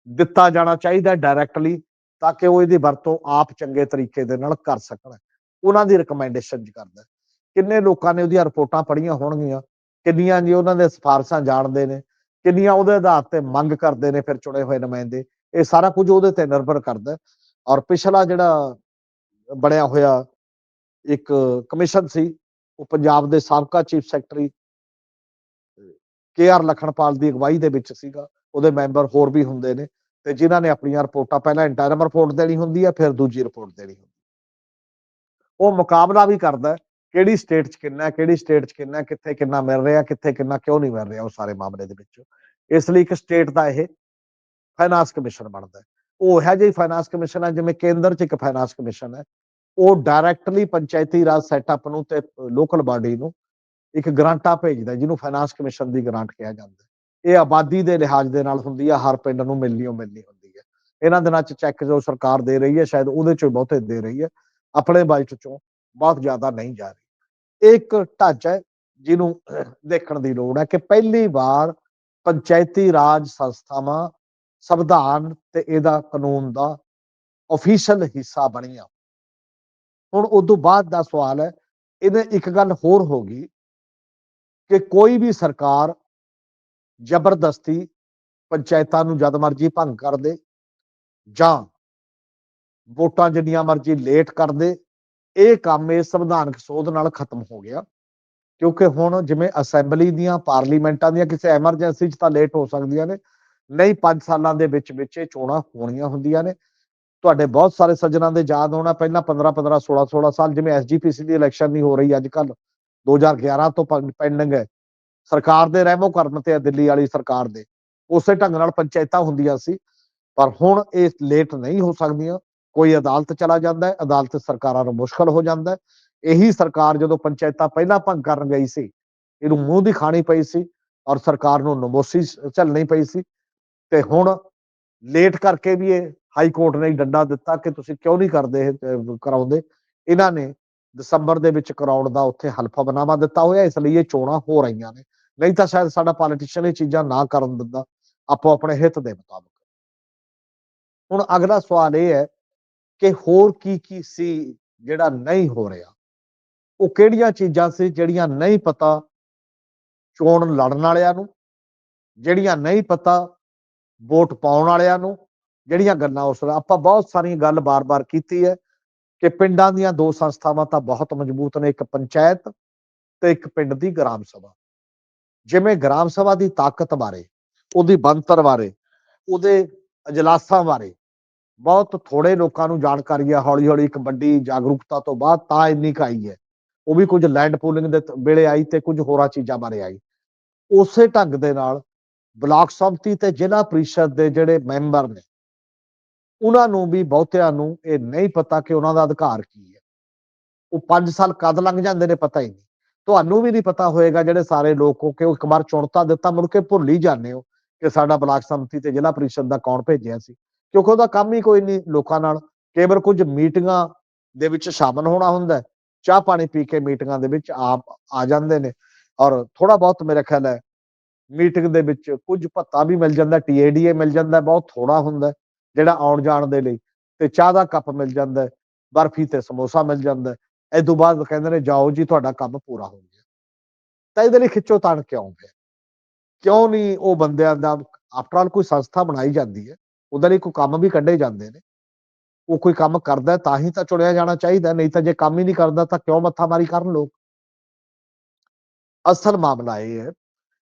ਦਿੱਤਾ ਜਾਣਾ ਚਾਹੀਦਾ ਡਾਇਰੈਕਟਲੀ ਤਾਂ ਕਿ ਉਹ ਇਹਦੀ ਵਰਤੋਂ ਆਪ ਚੰਗੇ ਤਰੀਕੇ ਦੇ ਨਾਲ ਕਰ ਸਕਣ। ਉਹਨਾਂ ਦੀ ਰეკਮੈਂਡੇਸ਼ਨ ਕਰਦਾ ਕਿੰਨੇ ਲੋਕਾਂ ਨੇ ਉਹਦੀਆਂ ਰਿਪੋਰਟਾਂ ਪੜ੍ਹੀਆਂ ਹੋਣਗੀਆਂ ਕਿੰਨੀਆਂ ਜੀ ਉਹਨਾਂ ਦੇ ਸਿਫਾਰਸ਼ਾਂ ਜਾਣਦੇ ਨੇ, ਕਿੰਨੀਆਂ ਉਹਦੇ ਆਧਾਰ ਤੇ ਮੰਗ ਕਰਦੇ ਨੇ ਫਿਰ ਚੁਣੇ ਹੋਏ ਨੁਮਾਇੰਦੇ, ਇਹ ਸਾਰਾ ਕੁਝ ਉਹਦੇ ਤੇ ਨਿਰਭਰ ਕਰਦਾ ਔਰ ਪਿਛਲਾ ਜਿਹੜਾ ਬਣਿਆ ਹੋਇਆ ਇੱਕ ਕਮਿਸ਼ਨ ਸੀ, ਉਹ ਪੰਜਾਬ ਦੇ ਸਾਬਕਾ chief secretary K R Lakhanpal ਦੀ ਅਗਵਾਈ ਦੇ ਵਿੱਚ ਸੀਗਾ, ਉਹਦੇ ਮੈਂਬਰ ਹੋਰ ਵੀ ਹੁੰਦੇ ਨੇ ਤੇ ਜਿਨ੍ਹਾਂ ਨੇ ਆਪਣੀਆਂ ਰਿਪੋਰਟਾਂ ਪਹਿਲਾਂ ਇੰਟਰਮ ਰਿਪੋਰਟ ਦੇਣੀ ਹੁੰਦੀ ਹੈ, ਫਿਰ ਦੂਜੀ ਰਿਪੋਰਟ ਦੇਣੀ ਹੁੰਦੀ ਉਹ ਮੁਕਾਬਲਾ ਵੀ ਕਰਦਾ ਕਿਹੜੀ ਸਟੇਟ 'ਚ ਕਿੰਨਾ, ਕਿਹੜੀ ਸਟੇਟ 'ਚ ਕਿੰਨਾ, ਕਿੱਥੇ ਕਿੰਨਾ ਮਿਲ ਰਿਹਾ, ਕਿੱਥੇ ਕਿੰਨਾ, ਕਿਉਂ ਨਹੀਂ ਮਿਲ ਰਿਹਾ ਉਹ ਸਾਰੇ ਮਾਮਲੇ ਦੇ ਵਿੱਚ। ਇਸ ਲਈ ਇੱਕ ਸਟੇਟ ਦਾ ਇਹ ਫਾਈਨਾਂਸ ਕਮਿਸ਼ਨ ਬਣਦਾ ਹੈ। ਉਹ ਹੈ ਜਿਹੀ ਫਾਈਨਾਂਸ ਕਮਿਸ਼ਨ ਹੈ ਜਿਵੇਂ ਕੇਂਦਰ 'ਚ ਇੱਕ ਫਾਈਨਾਂਸ ਕਮਿਸ਼ਨ ਹੈ। ਉਹ ਡਾਇਰੈਕਟਲੀ ਪੰਚਾਇਤੀ ਰਾਜ ਸੈਟਅਪ ਨੂੰ ਤੇ ਲੋਕਲ ਬਾਡੀ ਨੂੰ ਇੱਕ ਗ੍ਰਾਂਟਾਂ ਭੇਜਦਾ ਜਿਹਨੂੰ ਫਾਈਨਾਂਸ ਕਮਿਸ਼ਨ ਦੀ ਗ੍ਰਾਂਟ ਕਿਹਾ ਜਾਂਦਾ ਇਹ ਆਬਾਦੀ ਦੇ ਲਿਹਾਜ਼ ਦੇ ਨਾਲ ਹੁੰਦੀ ਹੈ ਹਰ ਪਿੰਡ ਨੂੰ ਮਿਲਣੀ ਓ ਮਿਲਣੀ ਹੁੰਦੀ ਹੈ। ਇਹਨਾਂ ਦਿਨਾਂ 'ਚ ਚੈੱਕ ਜੋ ਸਰਕਾਰ ਦੇ ਰਹੀ ਹੈ, ਸ਼ਾਇਦ ਉਹਦੇ 'ਚੋਂ ਬਹੁਤੇ ਦੇ ਰਹੀ ਹੈ। ਆਪਣੇ ਬਜਟ 'ਚੋਂ ਬਹੁਤ ਜ਼ਿਆਦਾ ਨਹੀਂ ਜਾ ਰਹੀ। ਇੱਕ ਢਾਂਚਾ ਹੈ ਜਿਹਨੂੰ ਦੇਖਣ ਦੀ ਲੋੜ ਹੈ ਕਿ ਪਹਿਲੀ ਵਾਰ ਪੰਚਾਇਤੀ ਰਾਜ ਸੰਸਥਾਵਾਂ ਸੰਵਿਧਾਨ ਤੇ ਇਹਦਾ ਕਾਨੂੰਨ ਦਾ ਅਫੀਸ਼ੀਅਲ ਹਿੱਸਾ ਬਣੀਆਂ। ਹੁਣ ਉਸ ਤੋਂ ਬਾਅਦ ਦਾ ਸਵਾਲ ਹੈ ਇਹਨੇ ਇੱਕ ਗੱਲ ਹੋਰ ਹੋ ਗਈ ਕਿ ਕੋਈ ਵੀ ਸਰਕਾਰ ਜ਼ਬਰਦਸਤੀ ਪੰਚਾਇਤਾਂ ਨੂੰ ਜਦ ਮਰਜ਼ੀ ਭੰਗ ਕਰ ਦੇ ਜਾਂ ਵੋਟਾਂ ਜਿੰਨੀਆਂ ਮਰਜ਼ੀ ਲੇਟ ਕਰ ਦੇ ਇਹ ਕੰਮ ਇਹ ਸੰਵਿਧਾਨਕ ਸੋਧ ਨਾਲ ਖਤਮ ਹੋ ਗਿਆ। ਕਿਉਂਕਿ ਹੁਣ ਜਿਵੇਂ ਅਸੈਂਬਲੀ ਦੀਆਂ, ਪਾਰਲੀਮੈਂਟਾਂ ਦੀਆਂ ਕਿਸੇ ਐਮਰਜੈਂਸੀ 'ਚ ਤਾਂ ਲੇਟ ਹੋ ਸਕਦੀਆਂ ਨੇ। ਨਹੀਂ 5 ਸਾਲਾਂ ਦੇ ਵਿੱਚ ਵਿੱਚ ਇਹ ਚੋਣਾਂ ਹੋਣੀਆਂ ਹੁੰਦੀਆਂ ਨੇ। ਤੁਹਾਡੇ ਬਹੁਤ ਸਾਰੇ ਸੱਜਣਾਂ ਦੇ ਯਾਦ ਹੋਣਾ, ਪਹਿਲਾਂ 15 15 16 16 ਸਾਲ ਜਿਵੇਂ ਐਸਜੀਪੀਸੀ ਦੀ ਇਲੈਕਸ਼ਨ ਨਹੀਂ ਹੋ ਰਹੀ ਅੱਜ ਕੱਲ 2011 ਤੋਂ ਪੈਂਡਿੰਗ ਹੈ। ਸਰਕਾਰ ਦੇ ਰਹਿਮੋ ਕਰਮ ਤੇ ਹੈ ਦਿੱਲੀ ਵਾਲੀ ਸਰਕਾਰ ਦੇ। ਉਸੇ ਢੰਗ ਨਾਲ ਪੰਚਾਇਤਾਂ ਹੁੰਦੀਆਂ ਸੀ। ਪਰ ਹੁਣ ਇਹ ਲੇਟ ਨਹੀਂ ਹੋ ਸਕਦੀਆਂ। ਕੋਈ ਅਦਾਲਤ ਚਲਾ ਜਾਂਦਾ ਹੈ ਅਦਾਲਤ ਸਰਕਾਰਾਂ ਨੂੰ ਮੁਸ਼ਕਲ ਹੋ ਜਾਂਦਾ ਹੈ। ਇਹੀ ਸਰਕਾਰ ਜਦੋਂ ਪੰਚਾਇਤਾਂ ਪਹਿਲਾਂ ਭੰਗ ਕਰਨ ਗਈ ਸੀ ਇਹਨੂੰ ਮੂੰਹ ਦੀ ਖਾਣੀ ਪਈ ਸੀ ਔਰ ਸਰਕਾਰ ਨੂੰ ਨਮੋਸੀ ਝੱਲਣੀ ਪਈ ਸੀ ਤੇ ਹੁਣ ਲੇਟ ਕਰਕੇ ਵੀ ਇਹ ਹਾਈ ਕੋਰਟ ਨੇ ਡੰਡਾ ਦਿੱਤਾ ਕਿ ਤੁਸੀਂ ਕਿਉਂ ਨਹੀਂ ਕਰਦੇ ਕਰਾਉਂਦੇ। ਇਹਨਾਂ ਨੇ ਦਸੰਬਰ ਦੇ ਵਿੱਚ ਕਰਾਉਣ ਦਾ ਉੱਥੇ ਹਲਫਾਬਨਾਮਾ ਦਿੱਤਾ ਹੋਇਆ ਇਸ ਲਈ ਇਹ ਚੋਣਾਂ ਹੋ ਰਹੀਆਂ ਨੇ। ਨਹੀਂ ਤਾਂ ਸ਼ਾਇਦ ਸਾਡਾ ਪੋਲੀਟੀਸ਼ੀਅਨ ਇਹ ਚੀਜ਼ਾਂ ਨਾ ਕਰਨ ਦਿੰਦਾ ਆਪੋ ਆਪਣੇ ਹਿੱਤ ਦੇ ਮੁਤਾਬਕ। ਹੁਣ ਅਗਲਾ ਸਵਾਲ ਇਹ ਹੈ ਕਿ ਹੋਰ ਕੀ ਕੀ ਸੀ ਜਿਹੜਾ ਨਹੀਂ ਹੋ ਰਿਹਾ? ਉਹ ਕਿਹੜੀਆਂ ਚੀਜ਼ਾਂ ਸੀ ਜਿਹੜੀਆਂ ਨਹੀਂ ਪਤਾ ਚੋਣ ਲੜਨ ਵਾਲਿਆਂ ਨੂੰ? ਜਿਹੜੀਆਂ ਨਹੀਂ ਪਤਾ ਵੋਟ ਪਾਉਣ ਵਾਲਿਆਂ ਨੂੰ? ਜਿਹੜੀਆਂ ਗੱਲਾਂ ਉਸ ਆਪਾਂ ਬਹੁਤ ਸਾਰੀਆਂ ਗੱਲ ਬਾਰ-ਬਾਰ ਕੀਤੀ ਹੈ ਕਿ ਪਿੰਡਾਂ ਦੀਆਂ ਦੋ ਸੰਸਥਾਵਾਂ ਤਾਂ ਬਹੁਤ ਮਜ਼ਬੂਤ ਨੇ, ਇੱਕ ਪੰਚਾਇਤ ਤੇ ਇੱਕ ਪਿੰਡ ਦੀ ਗ੍ਰਾਮ ਸਭਾ। ਜਿਵੇਂ ਗ੍ਰਾਮ ਸਭਾ ਦੀ ਤਾਕਤ ਬਾਰੇ, ਉਹਦੀ ਬਣਤਰ ਬਾਰੇ, ਉਹਦੇ ਅਜਲਾਸਾਂ ਬਾਰੇ ਬਹੁਤ ਥੋੜੇ ਲੋਕਾਂ ਨੂੰ ਜਾਣਕਾਰੀ ਹੈ ਹੌਲੀ ਹੌਲੀ ਇੱਕ ਵੱਡੀ ਜਾਗਰੂਕਤਾ ਤੋਂ ਬਾਅਦ ਤਾਂ ਇੰਨੀ ਕਾਈ ਹੈ। ਉਹ ਵੀ ਕੁਝ ਲੈਂਡ ਪੂਲਿੰਗ ਦੇ ਵੇਲੇ ਆਈ ਤੇ ਕੁਝ ਹੋਰਾਂ ਚੀਜ਼ਾਂ ਬਾਰੇ ਆਈ। ਉਸੇ ਢੰਗ ਦੇ ਨਾਲ ਬਲਾਕ ਸੰਮਤੀ ਤੇ ਜ਼ਿਲ੍ਹਾ ਪ੍ਰੀਸ਼ਦ ਦੇ ਜਿਹੜੇ ਮੈਂਬਰ ਨੇ, ਉਹਨਾਂ ਨੂੰ ਵੀ ਬਹੁਤਿਆਂ ਨੂੰ ਇਹ ਨਹੀਂ ਪਤਾ ਕਿ ਉਹਨਾਂ ਦਾ ਅਧਿਕਾਰ ਕੀ ਹੈ। ਉਹ 5 ਸਾਲ ਕਦ ਲੰਘ ਜਾਂਦੇ ਨੇ, ਪਤਾ ਹੀ ਨਹੀਂ। ਤੁਹਾਨੂੰ ਵੀ ਨਹੀਂ ਪਤਾ ਹੋਏਗਾ ਜਿਹੜੇ ਸਾਰੇ ਲੋਕ ਕਿ ਉਹ ਇੱਕ ਵਾਰ ਚੁਣਤਾ ਦਿੱਤਾ, ਮੁੜ ਕੇ ਭੁੱਲ ਹੀ ਜਾਂਦੇ ਹੋ ਕਿ ਸਾਡਾ ਬਲਾਕ ਸੰਮਤੀ ਤੇ ਜ਼ਿਲ੍ਹਾ ਪ੍ਰੀਸ਼ਦ ਦਾ ਕੌਣ ਭੇਜਿਆ ਸੀ। ਕਿਉਂਕਿ ਉਹਦਾ ਕੰਮ ਹੀ ਕੋਈ ਨਹੀਂ ਲੋਕਾਂ ਨਾਲ। ਕੇਵਲ ਕੁਝ ਮੀਟਿੰਗਾਂ ਦੇ ਵਿੱਚ ਸ਼ਾਮਲ ਹੋਣਾ ਹੁੰਦਾ ਚਾਹ ਪਾਣੀ ਪੀ ਕੇ ਮੀਟਿੰਗਾਂ ਦੇ ਵਿੱਚ ਆਪ ਆ ਜਾਂਦੇ ਨੇ। ਔਰ ਥੋੜਾ ਬਹੁਤ ਮੇਰੇ ਖਿਆਲ ਹੈ, ਮੀਟਿੰਗ ਦੇ ਵਿੱਚ ਕੁਝ ਭੱਤਾ ਵੀ ਮਿਲ ਜਾਂਦਾ ਟੀਏਡੀਏ ਮਿਲ ਜਾਂਦਾ, ਬਹੁਤ ਥੋੜਾ ਹੁੰਦਾ ਜਿਹੜਾ ਆਉਣ ਜਾਣ ਦੇ ਲਈ। ਤੇ ਚਾਹ ਦਾ ਕੱਪ ਮਿਲ ਜਾਂਦਾ ਬਰਫੀ ਤੇ ਸਮੋਸਾ ਮਿਲ ਜਾਂਦਾ ਇਹ ਤੋਂ ਬਾਅਦ ਕਹਿੰਦੇ ਨੇ, ਜਾਓ ਜੀ, ਤੁਹਾਡਾ ਕੰਮ ਪੂਰਾ ਹੋ ਗਿਆ। ਤਾਂ ਇਹਦੇ ਲਈ ਖਿੱਚੋ ਤਾਣ ਕਿਉਂ ਪਿਆ? ਕਿਉਂ ਨਹੀਂ ਉਹ ਬੰਦਿਆਂ ਦਾ, ਆਫਟਰ ਆਲ ਕੋਈ ਸੰਸਥਾ ਬਣਾਈ ਜਾਂਦੀ ਹੈ। ਉਹਦੇ ਲਈ ਕੋਈ ਕੰਮ ਵੀ ਕੱਢੇ ਜਾਂਦੇ ਨੇ। ਉਹ ਕੋਈ ਕੰਮ ਕਰਦਾ ਤਾਂ ਹੀ ਤਾਂ ਚੁਣਿਆ ਜਾਣਾ ਚਾਹੀਦਾ, ਨਹੀਂ ਤਾਂ ਜੇ ਕੰਮ ਹੀ ਨਹੀਂ ਕਰਦਾ ਤਾਂ ਕਿਉਂ ਮੱਥਾ ਮਾਰੀ ਕਰਨ ਲੋਕ? ਅਸਲ ਮਾਮਲਾ ਇਹ ਹੈ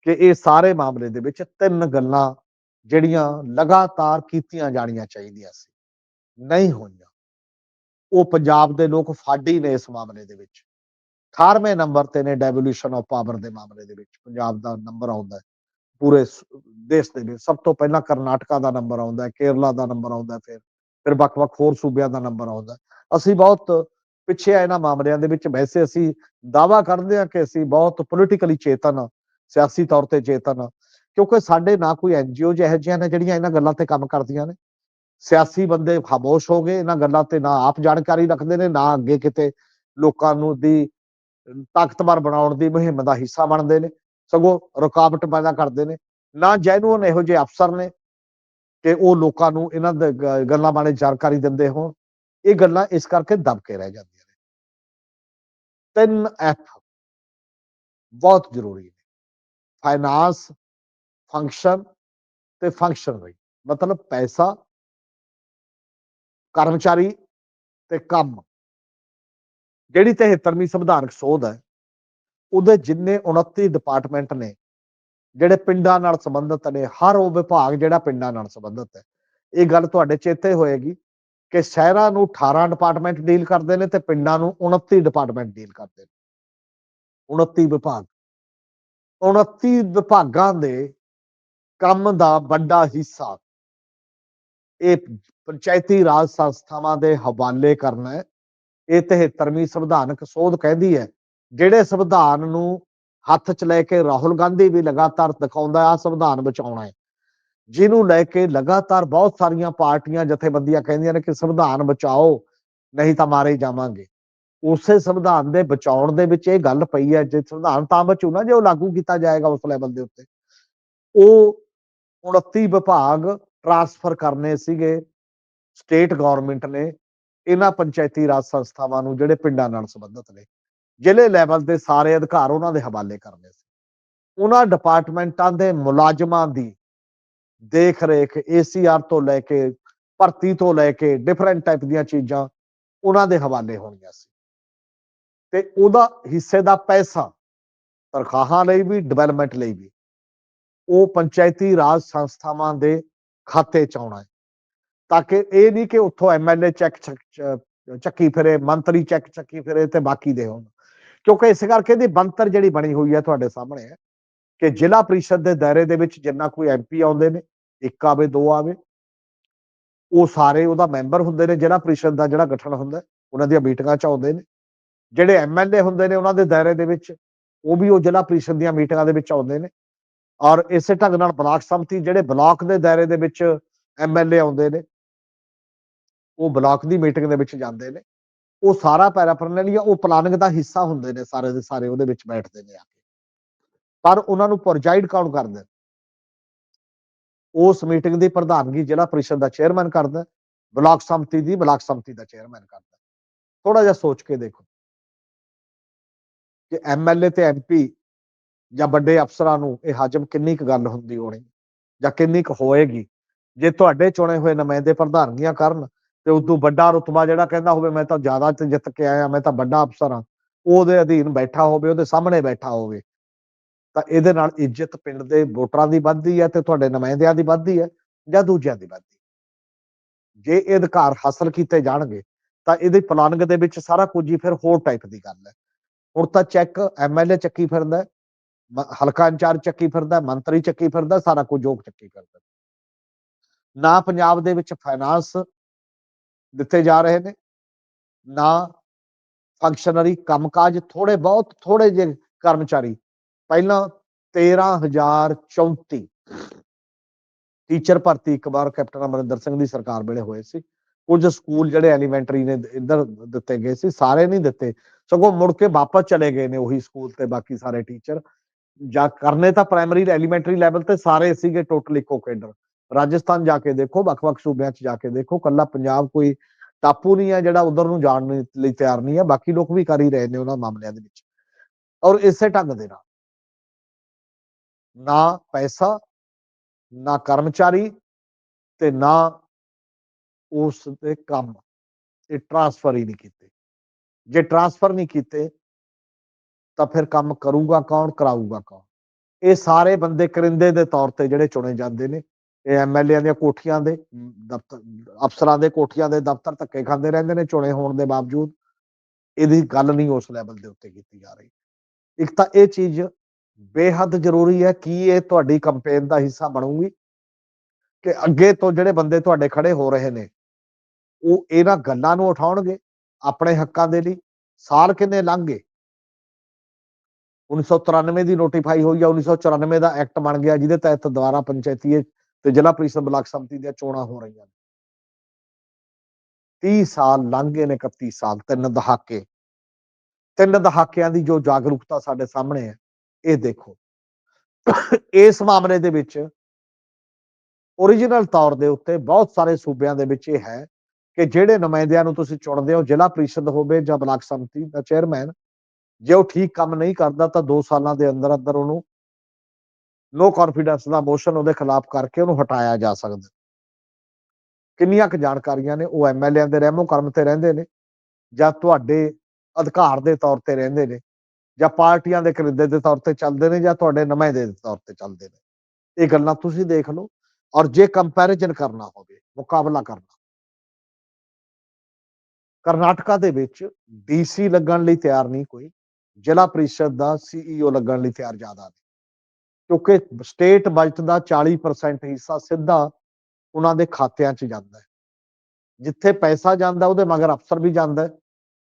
ਕਿ ਇਹ ਸਾਰੇ ਮਾਮਲੇ ਦੇ ਵਿੱਚ ਤਿੰਨ ਗੱਲਾਂ ਜਿਹੜੀਆਂ ਲਗਾਤਾਰ ਕੀਤੀਆਂ ਜਾਣੀਆਂ ਚਾਹੀਦੀਆਂ ਸੀ, ਨਹੀਂ ਹੋਈਆਂ। ਉਹ ਪੰਜਾਬ ਦੇ ਲੋਕ ਫਾਡੀ ਨੇ ਇਸ ਮਾਮਲੇ ਦੇ ਵਿੱਚ। 18ਵੇਂ ਨੰਬਰ ਤੇ ਨੇ ਡੈਵੋਲੂਸ਼ਨ ਆਫ ਪਾਵਰ ਦੇ ਮਾਮਲੇ ਦੇ ਵਿੱਚ। ਪੰਜਾਬ ਦਾ ਨੰਬਰ ਆਉਂਦਾ ਪੂਰੇ ਦੇਸ਼ ਦੇ ਵਿੱਚ ਸਭ ਤੋਂ ਪਹਿਲਾਂ ਕਰਨਾਟਕਾ ਦਾ ਨੰਬਰ ਆਉਂਦਾ ਹੈ ਕੇਰਲਾ ਦਾ ਨੰਬਰ ਆਉਂਦਾ ਫਿਰ ਫਿਰ ਵੱਖ-ਵੱਖ ਹੋਰ ਸੂਬਿਆਂ ਦਾ ਨੰਬਰ ਆਉਂਦਾ। ਅਸੀਂ ਬਹੁਤ ਪਿੱਛੇ ਆ ਇਹਨਾਂ ਮਾਮਲਿਆਂ ਦੇ ਵਿੱਚ, ਵੈਸੇ ਅਸੀਂ ਦਾਵਾ ਕਰਦੇ ਹਾਂ ਕਿ ਅਸੀਂ ਬਹੁਤ ਪੋਲੀਟੀਕਲੀ ਚੇਤਨ, ਸਿਆਸੀ ਤੌਰ ਤੇ ਚੇਤਨ, ਕਿਉਂਕਿ ਸਾਡੇ ਨਾ ਕੋਈ ਐਨਜੀਓ ਜਿਹੇ ਜਿਹੀਆਂ ਨੇ ਜਿਹੜੀਆਂ ਇਹਨਾਂ ਗੱਲਾਂ ਤੇ ਕੰਮ ਕਰਦੀਆਂ ਨੇ। ਸਿਆਸੀ ਬੰਦੇ ਖਾਮੋਸ਼ ਹੋ ਗਏ, ਇਹਨਾਂ ਗੱਲਾਂ ਤੇ ਨਾ ਆਪ ਜਾਣਕਾਰੀ ਰੱਖਦੇ ਨੇ, ਨਾ ਅੱਗੇ ਕਿਤੇ ਲੋਕਾਂ ਨੂੰ ਦੀ ਤਾਕਤਵਰ ਬਣਾਉਣ ਦੀ ਮੁਹਿੰਮ ਦਾ ਹਿੱਸਾ ਬਣਦੇ ਨੇ। ਸਗੋਂ ਰੁਕਾਵਟ ਪੈਦਾ ਕਰਦੇ ਨੇ। ਨਾ ਜੈਨੂਨ ਇਹੋ ਜਿਹੇ ਅਫਸਰ ਨੇ ਕਿ ਉਹ ਲੋਕਾਂ ਨੂੰ ਇਹਨਾਂ ਦੇ ਗੱਲਾਂ ਬਾਰੇ ਜਾਣਕਾਰੀ ਦਿੰਦੇ ਹੋਣ। ਇਹ ਗੱਲਾਂ ਇਸ ਕਰਕੇ ਦਬ ਕੇ ਰਹਿ ਜਾਂਦੀਆਂ ਨੇ। ਤਿੰਨ ਐਫ ਬਹੁਤ ਜ਼ਰੂਰੀ ਨੇ। ਫਾਈਨਾਂਸ ਫੰਕਸ਼ਨ ਤੇ ਫੰਕਸ਼ਨਰੀ ਮਤਲਬ ਪੈਸਾ, ਕਰਮਚਾਰੀ ਤੇ ਕੰਮ। ਜਿਹੜੀ 73ਵੀਂ ਸੰਵਿਧਾਨਕ ਸੋਧ ਹੈ ਉਹਦੇ ਜਿੰਨੇ 29 ਡਿਪਾਰਟਮੈਂਟ ਨੇ, ਜਿਹੜੇ ਪਿੰਡਾਂ ਨਾਲ ਸੰਬੰਧਿਤ ਨੇ, ਹਰ ਉਹ ਵਿਭਾਗ ਜਿਹੜਾ ਪਿੰਡਾਂ ਨਾਲ ਸੰਬੰਧਿਤ ਹੈ। ਇਹ ਗੱਲ ਤੁਹਾਡੇ ਚੇਤੇ ਹੋਏਗੀ ਕਿ ਸ਼ਹਿਰਾਂ ਨੂੰ 18 ਡਿਪਾਰਟਮੈਂਟ ਡੀਲ ਕਰਦੇ ਨੇ ਤੇ ਪਿੰਡਾਂ ਨੂੰ 29 ਡਿਪਾਰਟਮੈਂਟ ਡੀਲ ਕਰਦੇ ਨੇ। 29 ਵਿਭਾਗ। 29 ਵਿਭਾਗਾਂ ਦੇ ਕੰਮ ਦਾ ਵੱਡਾ ਹਿੱਸਾ ਇਹ ਪੰਚਾਇਤੀ ਰਾਜ ਸੰਸਥਾਵਾਂ ਦੇ ਹਵਾਲੇ ਕਰਨਾ ਹੈ। ਇਹ 73ਵੀਂ ਸੰਵਿਧਾਨਕ ਸੋਧ ਕਹਿੰਦੀ ਹੈ ਜਿਹੜੇ ਸੰਵਿਧਾਨ ਨੂੰ ਹੱਥ 'ਚ ਲੈ ਕੇ ਰਾਹੁਲ ਗਾਂਧੀ ਵੀ ਲਗਾਤਾਰ ਦਿਖਾਉਂਦਾ ਆ ਸੰਵਿਧਾਨ ਬਚਾਉਣਾ ਹੈ। ਜਿਹਨੂੰ ਲੈ ਕੇ ਲਗਾਤਾਰ ਬਹੁਤ ਸਾਰੀਆਂ ਪਾਰਟੀਆਂ ਜਥੇਬੰਦੀਆਂ ਕਹਿੰਦੀਆਂ ਨੇ ਕਿ ਸੰਵਿਧਾਨ ਬਚਾਓ, ਨਹੀਂ ਤਾਂ ਮਾਰੇ ਜਾਵਾਂਗੇ। ਉਸੇ ਸੰਵਿਧਾਨ ਦੇ ਬਚਾਉਣ ਦੇ ਵਿੱਚ ਇਹ ਗੱਲ ਪਈ ਹੈ, ਜੇ ਸੰਵਿਧਾਨ ਤਾਂ ਬਚੂ ਨਾ, ਜੇ ਉਹ ਲਾਗੂ ਕੀਤਾ ਜਾਏਗਾ ਉਸ ਲੈਵਲ ਦੇ ਉੱਤੇ। ਉਹ 29 ਵਿਭਾਗ ਟ੍ਰਾਂਸਫਰ ਕਰਨੇ ਸੀਗੇ ਸਟੇਟ ਗਵਰਨਮੈਂਟ ਨੇ, ਇਹਨਾਂ ਪੰਚਾਇਤੀ ਰਾਜ ਸੰਸਥਾਵਾਂ ਨੂੰ, ਜਿਹੜੇ ਪਿੰਡਾਂ ਨਾਲ ਸੰਬੰਧਿਤ ਨੇ। ਜ਼ਿਲ੍ਹੇ ਲੈਵਲ ਦੇ ਸਾਰੇ ਅਧਿਕਾਰ ਉਹਨਾਂ ਦੇ ਹਵਾਲੇ ਕਰਨੇ ਸੀ। ਉਹਨਾਂ ਡਿਪਾਰਟਮੈਂਟਾਂ ਦੇ ਮੁਲਾਜ਼ਮਾਂ ਦੀ ਦੇਖ ਰੇਖ ਏਸੀਆਰ ਤੋਂ ਲੈ ਕੇ, ਭਰਤੀ ਤੋਂ ਲੈ ਕੇ ਡਿਫਰੈਂਟ ਟਾਈਪ ਦੀਆਂ ਚੀਜ਼ਾਂ ਉਹਨਾਂ ਦੇ ਹਵਾਲੇ ਹੋਣੀਆਂ ਸੀ। ਤੇ ਉਹਦਾ ਹਿੱਸੇ ਦਾ ਪੈਸਾ ਤਨਖਾਹਾਂ ਲਈ ਵੀ ਡਿਵੈਲਪਮੈਂਟ ਲਈ ਵੀ, ਉਹ ਪੰਚਾਇਤੀ ਰਾਜ ਸੰਸਥਾਵਾਂ ਦੇ ਖਾਤੇ ਚ ਆਉਣਾ ਹੈ। ਤਾਂ ਕਿ ਇਹ ਨਹੀਂ ਕਿ ਉੱਥੋਂ ਐਮਐਲਏ ਚੈੱਕ ਚੱਕੀ ਫਿਰੇ, ਮੰਤਰੀ ਚੈੱਕ ਚੱਕੀ ਫਿਰੇ ਤੇ ਬਾਕੀ ਦੇ ਹੋਣ। ਕਿਉਂਕਿ ਇਸ ਕਰਕੇ ਦੀ ਬੰਤਰ ਜਿਹੜੀ ਬਣੀ ਹੋਈ ਹੈ ਤੁਹਾਡੇ ਸਾਹਮਣੇ ਹੈ ਕਿ ਜ਼ਿਲ੍ਹਾ ਪ੍ਰੀਸ਼ਦ ਦੇ ਦਾਇਰੇ ਦੇ ਵਿੱਚ ਜਿੰਨਾ ਕੋਈ ਐਮਪੀ ਆਉਂਦੇ ਨੇ, ਇੱਕ ਆਵੇ, ਦੋ ਆਵੇ, ਉਹ ਸਾਰੇ ਉਹਦਾ ਮੈਂਬਰ ਹੁੰਦੇ ਨੇ ਜ਼ਿਲ੍ਹਾ ਪ੍ਰੀਸ਼ਦ ਦਾ ਜਿਹੜਾ ਗਠਨ ਹੁੰਦਾ, ਉਹਨਾਂ ਦੀਆਂ ਮੀਟਿੰਗਾਂ ਚ ਆਉਂਦੇ ਨੇ। ਜਿਹੜੇ ਐਮਐਲਏ ਹੁੰਦੇ ਨੇ ਉਹਨਾਂ ਦੇ ਦਾਇਰੇ ਦੇ ਵਿੱਚ, ਉਹ ਵੀ ਉਹ ਜ਼ਿਲ੍ਹਾ ਪ੍ਰੀਸ਼ਦ ਦੀਆਂ ਮੀਟਿੰਗਾਂ ਦੇ ਵਿੱਚ ਆਉਂਦੇ ਨੇ। ਔਰ ਇਸੇ ਢੰਗ ਨਾਲ ਬਲਾਕ ਸੰਮਤੀ ਜਿਹੜੇ ਬਲਾਕ ਦੇ ਦਾਇਰੇ ਦੇ ਵਿੱਚ ਐਮਐਲਏ ਆਉਂਦੇ ਨੇ, ਉਹ ਬਲਾਕ ਦੀ ਮੀਟਿੰਗ ਦੇ ਵਿੱਚ ਜਾਂਦੇ ਨੇ। ਉਹ ਸਾਰਾ ਪੈਰਾਫਰਨਲੀਆ ਉਹ ਪਲਾਨਿੰਗ ਦਾ ਹਿੱਸਾ ਹੁੰਦੇ ਨੇ ਸਾਰੇ ਦੇ ਸਾਰੇ, ਉਹਦੇ ਵਿੱਚ ਬੈਠਦੇ ਨੇ ਆ ਕੇ। ਪਰ ਉਹਨਾਂ ਨੂੰ ਪ੍ਰੋਜਾਈਡ ਕੌਣ ਕਰਦੇ? ਉਸ ਮੀਟਿੰਗ ਦੀ ਪ੍ਰਧਾਨਗੀ ਜ਼ਿਲ੍ਹਾ ਪ੍ਰੀਸ਼ਦ ਦਾ ਚੇਅਰਮੈਨ ਕਰਦਾ, ਬਲਾਕ ਸੰਮਤੀ ਦੀ, ਬਲਾਕ ਸੰਮਤੀ ਦਾ ਚੇਅਰਮੈਨ ਕਰਦਾ। ਥੋੜਾ ਜਿਹਾ ਸੋਚ ਕੇ ਦੇਖੋ। ਕਿ ਐਮਐਲਏ ਤੇ ਐਮਪੀ ਜਾਂ ਵੱਡੇ ਅਫਸਰਾਂ ਨੂੰ ਇਹ ਹਾਜ਼ਮ ਕਿੰਨੀ ਕੁ ਗੱਲ ਹੁੰਦੀ ਹੋਣੀ ਜਾਂ ਕਿੰਨੀ ਕੁ ਹੋਏਗੀ? ਜੇ ਤੁਹਾਡੇ ਚੁਣੇ ਹੋਏ ਨੁਮਾਇੰਦੇ ਪ੍ਰਧਾਨਗੀਆਂ ਕਰਨ ਤੇ ਉਦੋਂ ਵੱਡਾ ਰੁਤਬਾ ਜਿਹੜਾ ਕਹਿੰਦਾ ਹੋਵੇ, ਮੈਂ ਤਾਂ ਜ਼ਿਆਦਾ ਤੇ ਜਿੱਤ ਕੇ ਆਇਆ, ਮੈਂ ਤਾਂ ਵੱਡਾ ਅਫਸਰ ਹਾਂ। ਉਹਦੇ ਅਧੀਨ ਬੈਠਾ ਹੋਵੇ, ਉਹਦੇ ਸਾਹਮਣੇ ਬੈਠਾ ਹੋਵੇ। ਤਾਂ ਇਹਦੇ ਨਾਲ ਇੱਜ਼ਤ ਪਿੰਡ ਦੇ ਵੋਟਰਾਂ ਦੀ ਵੱਧਦੀ ਹੈ ਤੇ ਤੁਹਾਡੇ ਨੁਮਾਇੰਦਿਆਂ ਦੀ ਵੱਧਦੀ ਹੈ ਜਾਂ ਦੂਜਿਆਂ ਦੀ ਵੱਧਦੀ ਜੇ ਇਹ ਅਧਿਕਾਰ ਹਾਸਲ ਕੀਤੇ ਜਾਣਗੇ, ਤਾਂ ਇਹਦੀ ਪਲਾਨਿੰਗ ਦੇ ਵਿੱਚ ਸਾਰਾ ਕੁਝ ਹੀ ਫਿਰ ਹੋਰ ਟਾਈਪ ਦੀ ਗੱਲ ਹੈ। ਹੁਣ ਤਾਂ ਚੈੱਕ ਐਮਐਲਏ ਚੱਕੀ ਫਿਰਦਾ ਹਲਕਾ ਇੰਚਾਰਜ ਚੱਕੀ ਫਿਰਦਾ ਮੰਤਰੀ ਚੱਕੀ ਫਿਰਦਾ ਸਾਰਾ ਕੁਝ ਉਹ ਚੱਕੀ ਫਿਰਦਾ ਨਾ ਪੰਜਾਬ ਦੇ ਵਿੱਚ ਫਾਈਨਾਂਸ ਦਿੱਤੇ ਜਾ ਰਹੇ ਨੇ। ਨਾ ਫੰਕਸ਼ਨਰੀ ਕੰਮਕਾਜ ਥੋੜੇ ਬਹੁਤ ਥੋੜੇ ਜਿਹੇ ਕਰਮਚਾਰੀ। ਪਹਿਲਾਂ 13034 ਟੀਚਰ ਭਰਤੀ ਇੱਕ ਵਾਰ ਕੈਪਟਨ ਅਮਰਿੰਦਰ ਸਿੰਘ ਦੀ ਸਰਕਾਰ ਵੇਲੇ ਹੋਏ ਸੀ। ਕੁਝ ਸਕੂਲ ਜਿਹੜੇ ਐਲੀਮੈਂਟਰੀ ਨੇ, ਇੱਧਰ ਦਿੱਤੇ ਗਏ ਸੀ, ਸਾਰੇ ਨਹੀਂ ਦਿੱਤੇ। ਸਗੋਂ ਮੁੜ ਕੇ ਵਾਪਸ ਚਲੇ ਗਏ ਨੇ ਉਹੀ ਸਕੂਲ ਤੇ ਬਾਕੀ ਸਾਰੇ ਟੀਚਰ ਜਾਂ ਕਰਨੇ ਤਾਂ ਪ੍ਰਾਇਮਰੀ ਐਲੀਮੈਂਟਰੀ ਲੈਵਲ ਤੇ ਸਾਰੇ ਸੀਗੇ ਟੋਟਲ ਇੱਕੋ ਕੇਡਰ ਰਾਜਸਥਾਨ ਜਾ ਕੇ ਦੇਖੋ, ਵੱਖ-ਵੱਖ ਸੂਬਿਆਂ 'ਚ ਜਾ ਕੇ ਦੇਖੋ, ਕੱਲਾ ਪੰਜਾਬ ਕੋਈ ਟਾਪੂ ਨਹੀਂ ਹੈ ਜਿਹੜਾ ਉਧਰ ਨੂੰ ਜਾਣ ਲਈ ਤਿਆਰ ਨਹੀਂ ਹੈ, ਬਾਕੀ ਲੋਕ ਵੀ ਕਰ ਹੀ ਰਹੇ ਨੇ ਉਹਨਾਂ ਮਾਮਲਿਆਂ ਦੇ ਵਿੱਚ। ਔਰ ਇਸੇ ਢੰਗ ਦੇ ਨਾਲ ਨਾ ਪੈਸਾ, ਨਾ ਕਰਮਚਾਰੀ ਤੇ ਨਾ ਉਸ ਦੇ ਕੰਮ। ਇਹ ਟ੍ਰਾਂਸਫਰ ਹੀ ਨਹੀਂ ਕੀਤੇ। ਜੇ ਟ੍ਰਾਂਸਫਰ ਨਹੀਂ ਕੀਤੇ, ਤਾਂ ਫਿਰ ਕੰਮ ਕਰੂਗਾ ਕੌਣ, ਕਰਾਊਗਾ ਕੌਣ? ਇਹ ਸਾਰੇ ਬੰਦੇ ਕਰਿੰਦੇ ਦੇ ਤੌਰ ਤੇ ਜਿਹੜੇ ਚੁਣੇ ਜਾਂਦੇ ਨੇ ਇਹ ਐਮਐਲਏ ਦੀਆਂ ਕੋਠੀਆਂ ਦੇ, ਦਫ਼ਤਰ, ਅਫਸਰਾਂ ਦੇ ਕੋਠੀਆਂ ਦੇ ਦਫ਼ਤਰ ਧੱਕੇ ਖਾਂਦੇ ਰਹਿੰਦੇ ਨੇ ਚੁਣੇ ਹੋਣ ਦੇ ਬਾਵਜੂਦ। ਇਹਦੀ ਗੱਲ ਨਹੀਂ ਉਸ ਲੈਵਲ ਦੇ ਉੱਤੇ ਕੀਤੀ ਜਾ ਰਹੀ। ਇੱਕ ਤਾਂ ਇਹ ਚੀਜ਼ ਬੇਹੱਦ ਜ਼ਰੂਰੀ ਹੈ ਕੀ ਇਹ ਤੁਹਾਡੀ ਕੰਪੇਨ ਦਾ ਹਿੱਸਾ ਬਣੂਗੀ ਕਿ ਅੱਗੇ ਤੋਂ ਜਿਹੜੇ ਬੰਦੇ ਤੁਹਾਡੇ ਖੜੇ ਹੋ ਰਹੇ ਨੇ, ਉਹ ਇਹਨਾਂ ਗੱਲਾਂ ਨੂੰ ਉਠਾਉਣਗੇ ਆਪਣੇ ਹੱਕਾਂ ਦੇ ਲਈ। ਸਾਲ ਕਿੰਨੇ ਲੰਘ ਗਏ? 1993 ਦੀ ਨੋਟੀਫਾਈ ਹੋਈ ਆ 1994 ਦਾ ਐਕਟ ਬਣ ਗਿਆ, ਜਿਹਦੇ ਤਹਿਤ ਦੁਆਰਾ ਪੰਚਾਇਤੀ ਤੇ ਜ਼ਿਲ੍ਹਾ ਪ੍ਰੀਸ਼ਦ ਬਲਾਕ ਸੰਮਤੀ ਦੀਆਂ ਚੋਣਾਂ ਹੋ ਰਹੀਆਂ ਨੇ। 30 ਸਾਲ ਲੰਘ ਗਏ ਨੇ 31 ਸਾਲ, ਤਿੰਨ ਦਹਾਕੇ। ਤਿੰਨ ਦਹਾਕਿਆਂ ਦੀ ਜੋ ਜਾਗਰੂਕਤਾ ਸਾਡੇ ਸਾਹਮਣੇ ਹੈ, ਇਹ ਦੇਖੋ। ਇਸ ਮਾਮਲੇ ਦੇ ਵਿੱਚ ਓਰੀਜਨਲ ਤੌਰ ਦੇ ਉੱਤੇ ਬਹੁਤ ਸਾਰੇ ਸੂਬਿਆਂ ਦੇ ਵਿੱਚ ਇਹ ਹੈ ਕਿ ਜਿਹੜੇ ਨੁਮਾਇੰਦਿਆਂ ਨੂੰ ਤੁਸੀਂ ਚੁਣਦੇ ਹੋ, ਜ਼ਿਲ੍ਹਾ ਪ੍ਰੀਸ਼ਦ ਹੋਵੇ ਜਾਂ ਬਲਾਕ ਸੰਮਤੀ ਦਾ ਚੇਅਰਮੈਨ ਜੇ ਉਹ ਠੀਕ ਕੰਮ ਨਹੀਂ ਕਰਦਾ ਤਾਂ 2 ਸਾਲਾਂ ਦੇ ਅੰਦਰ ਅੰਦਰ ਉਹਨੂੰ ਨੋ ਕੌਨਫੀਡੈਂਸ ਦਾ ਮੋਸ਼ਨ ਉਹਦੇ ਖਿਲਾਫ ਕਰਕੇ ਉਹਨੂੰ ਹਟਾਇਆ ਜਾ ਸਕਦਾ। ਕਿੰਨੀਆਂ ਕੁ ਜਾਣਕਾਰੀਆਂ ਨੇ, ਉਹ ਐਮਐਲਏ ਦੇ ਰਹਿਮੋ ਕਰਮ ਤੇ ਰਹਿੰਦੇ ਨੇ, ਜਾਂ ਤੁਹਾਡੇ ਅਧਿਕਾਰ ਦੇ ਤੌਰ ਤੇ ਰਹਿੰਦੇ ਨੇ, ਜਾਂ ਪਾਰਟੀਆਂ ਦੇ ਕਰਿੰਦੇ ਦੇ ਤੌਰ ਤੇ ਚੱਲਦੇ ਨੇ, ਜਾਂ ਤੁਹਾਡੇ ਨੁਮਾਇੰਦੇ ਦੇ ਤੌਰ ਤੇ ਚੱਲਦੇ ਨੇ। ਇਹ ਗੱਲਾਂ ਤੁਸੀਂ ਦੇਖ ਲਓ, ਔਰ ਜੇ ਕੰਪੈਰੀਜ਼ਨ ਕਰਨਾ ਹੋਵੇ, ਮੁਕਾਬਲਾ ਕਰਨਾ ਕਰਨਾਟਕਾ ਦੇ ਵਿੱਚ ਡੀਸੀ ਲੱਗਣ ਲਈ ਤਿਆਰ ਨਹੀਂ ਕੋਈ, ਜ਼ਿਲ੍ਹਾ ਪ੍ਰੀਸ਼ਦ ਦਾ ਸੀਈਓ ਲੱਗਣ ਲਈ ਤਿਆਰ ਜ਼ਿਆਦਾ ਨੇ ਕਿਉਂਕਿ ਸਟੇਟ ਬਜਟ ਦਾ 40% ਹਿੱਸਾ ਸਿੱਧਾ ਉਹਨਾਂ ਦੇ ਖਾਤਿਆਂ 'ਚ ਜਾਂਦਾ ਹੈ। ਜਿੱਥੇ ਪੈਸਾ ਜਾਂਦਾ ਉਹਦੇ ਮਗਰ ਅਫਸਰ ਵੀ ਜਾਂਦਾ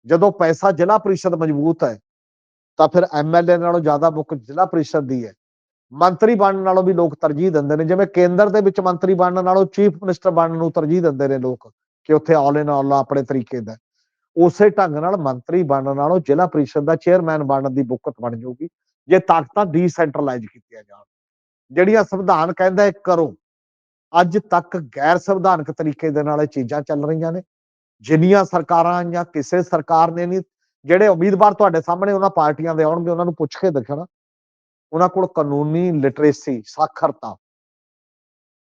ਜਦੋਂ ਪੈਸਾ ਜ਼ਿਲ੍ਹਾ ਪ੍ਰੀਸ਼ਦ ਮਜ਼ਬੂਤ ਹੈ, ਤਾਂ ਫਿਰ ਐਮਐਲਏ ਨਾਲੋਂ ਜ਼ਿਆਦਾ ਬੁੱਕ ਜ਼ਿਲ੍ਹਾ ਪ੍ਰੀਸ਼ਦ ਦੀ ਹੈ। ਮੰਤਰੀ ਬਣਨ ਨਾਲੋਂ ਵੀ ਲੋਕ ਤਰਜੀਹ ਦਿੰਦੇ ਨੇ, ਜਿਵੇਂ ਕੇਂਦਰ ਦੇ ਵਿੱਚ ਮੰਤਰੀ ਬਣਨ ਨਾਲੋਂ ਚੀਫ ਮਿਨਿਸਟਰ ਬਣਨ ਨੂੰ ਤਰਜੀਹ ਦਿੰਦੇ ਨੇ ਲੋਕ ਕਿ ਉੱਥੇ ਆਲ ਇਨ ਆਲ ਆਪਣੇ ਤਰੀਕੇ ਦਾ। ਉਸੇ ਢੰਗ ਨਾਲ ਮੰਤਰੀ ਬਣਨ ਨਾਲੋਂ ਜ਼ਿਲ੍ਹਾ ਪ੍ਰੀਸ਼ਦ ਦਾ ਚੇਅਰਮੈਨ ਬਣਨ ਦੀ ਬੁੱਕਤ ਬਣ ਜਾਊਗੀ। ਜੇ ਤਾਕਤਾਂ ਡੀਸੈਂਟਰਲਾਈਜ਼ ਕੀਤੀਆਂ ਜਾਣ, ਜਿਹੜੀਆਂ ਸੰਵਿਧਾਨ ਕਹਿੰਦਾ ਹੈ ਕਰੋ। ਅੱਜ ਤੱਕ ਗੈਰ ਸੰਵਿਧਾਨਕ ਤਰੀਕੇ ਦੇ ਨਾਲ ਇਹ ਚੀਜ਼ਾਂ ਚੱਲ ਰਹੀਆਂ ਨੇ। ਜਿੰਨੀਆਂ ਸਰਕਾਰਾਂ ਜਾਂ ਕਿਸੇ ਸਰਕਾਰ ਨੇ ਨਹੀਂ, ਜਿਹੜੇ ਉਮੀਦਵਾਰ ਤੁਹਾਡੇ ਸਾਹਮਣੇ ਉਹਨਾਂ ਪਾਰਟੀਆਂ ਦੇ ਆਉਣਗੇ, ਉਹਨਾਂ ਨੂੰ ਪੁੱਛ ਕੇ ਦੇਖਣਾ ਉਹਨਾਂ ਕੋਲ ਕਾਨੂੰਨੀ ਲਿਟਰੇਸੀ ਸਾਖਰਤਾ।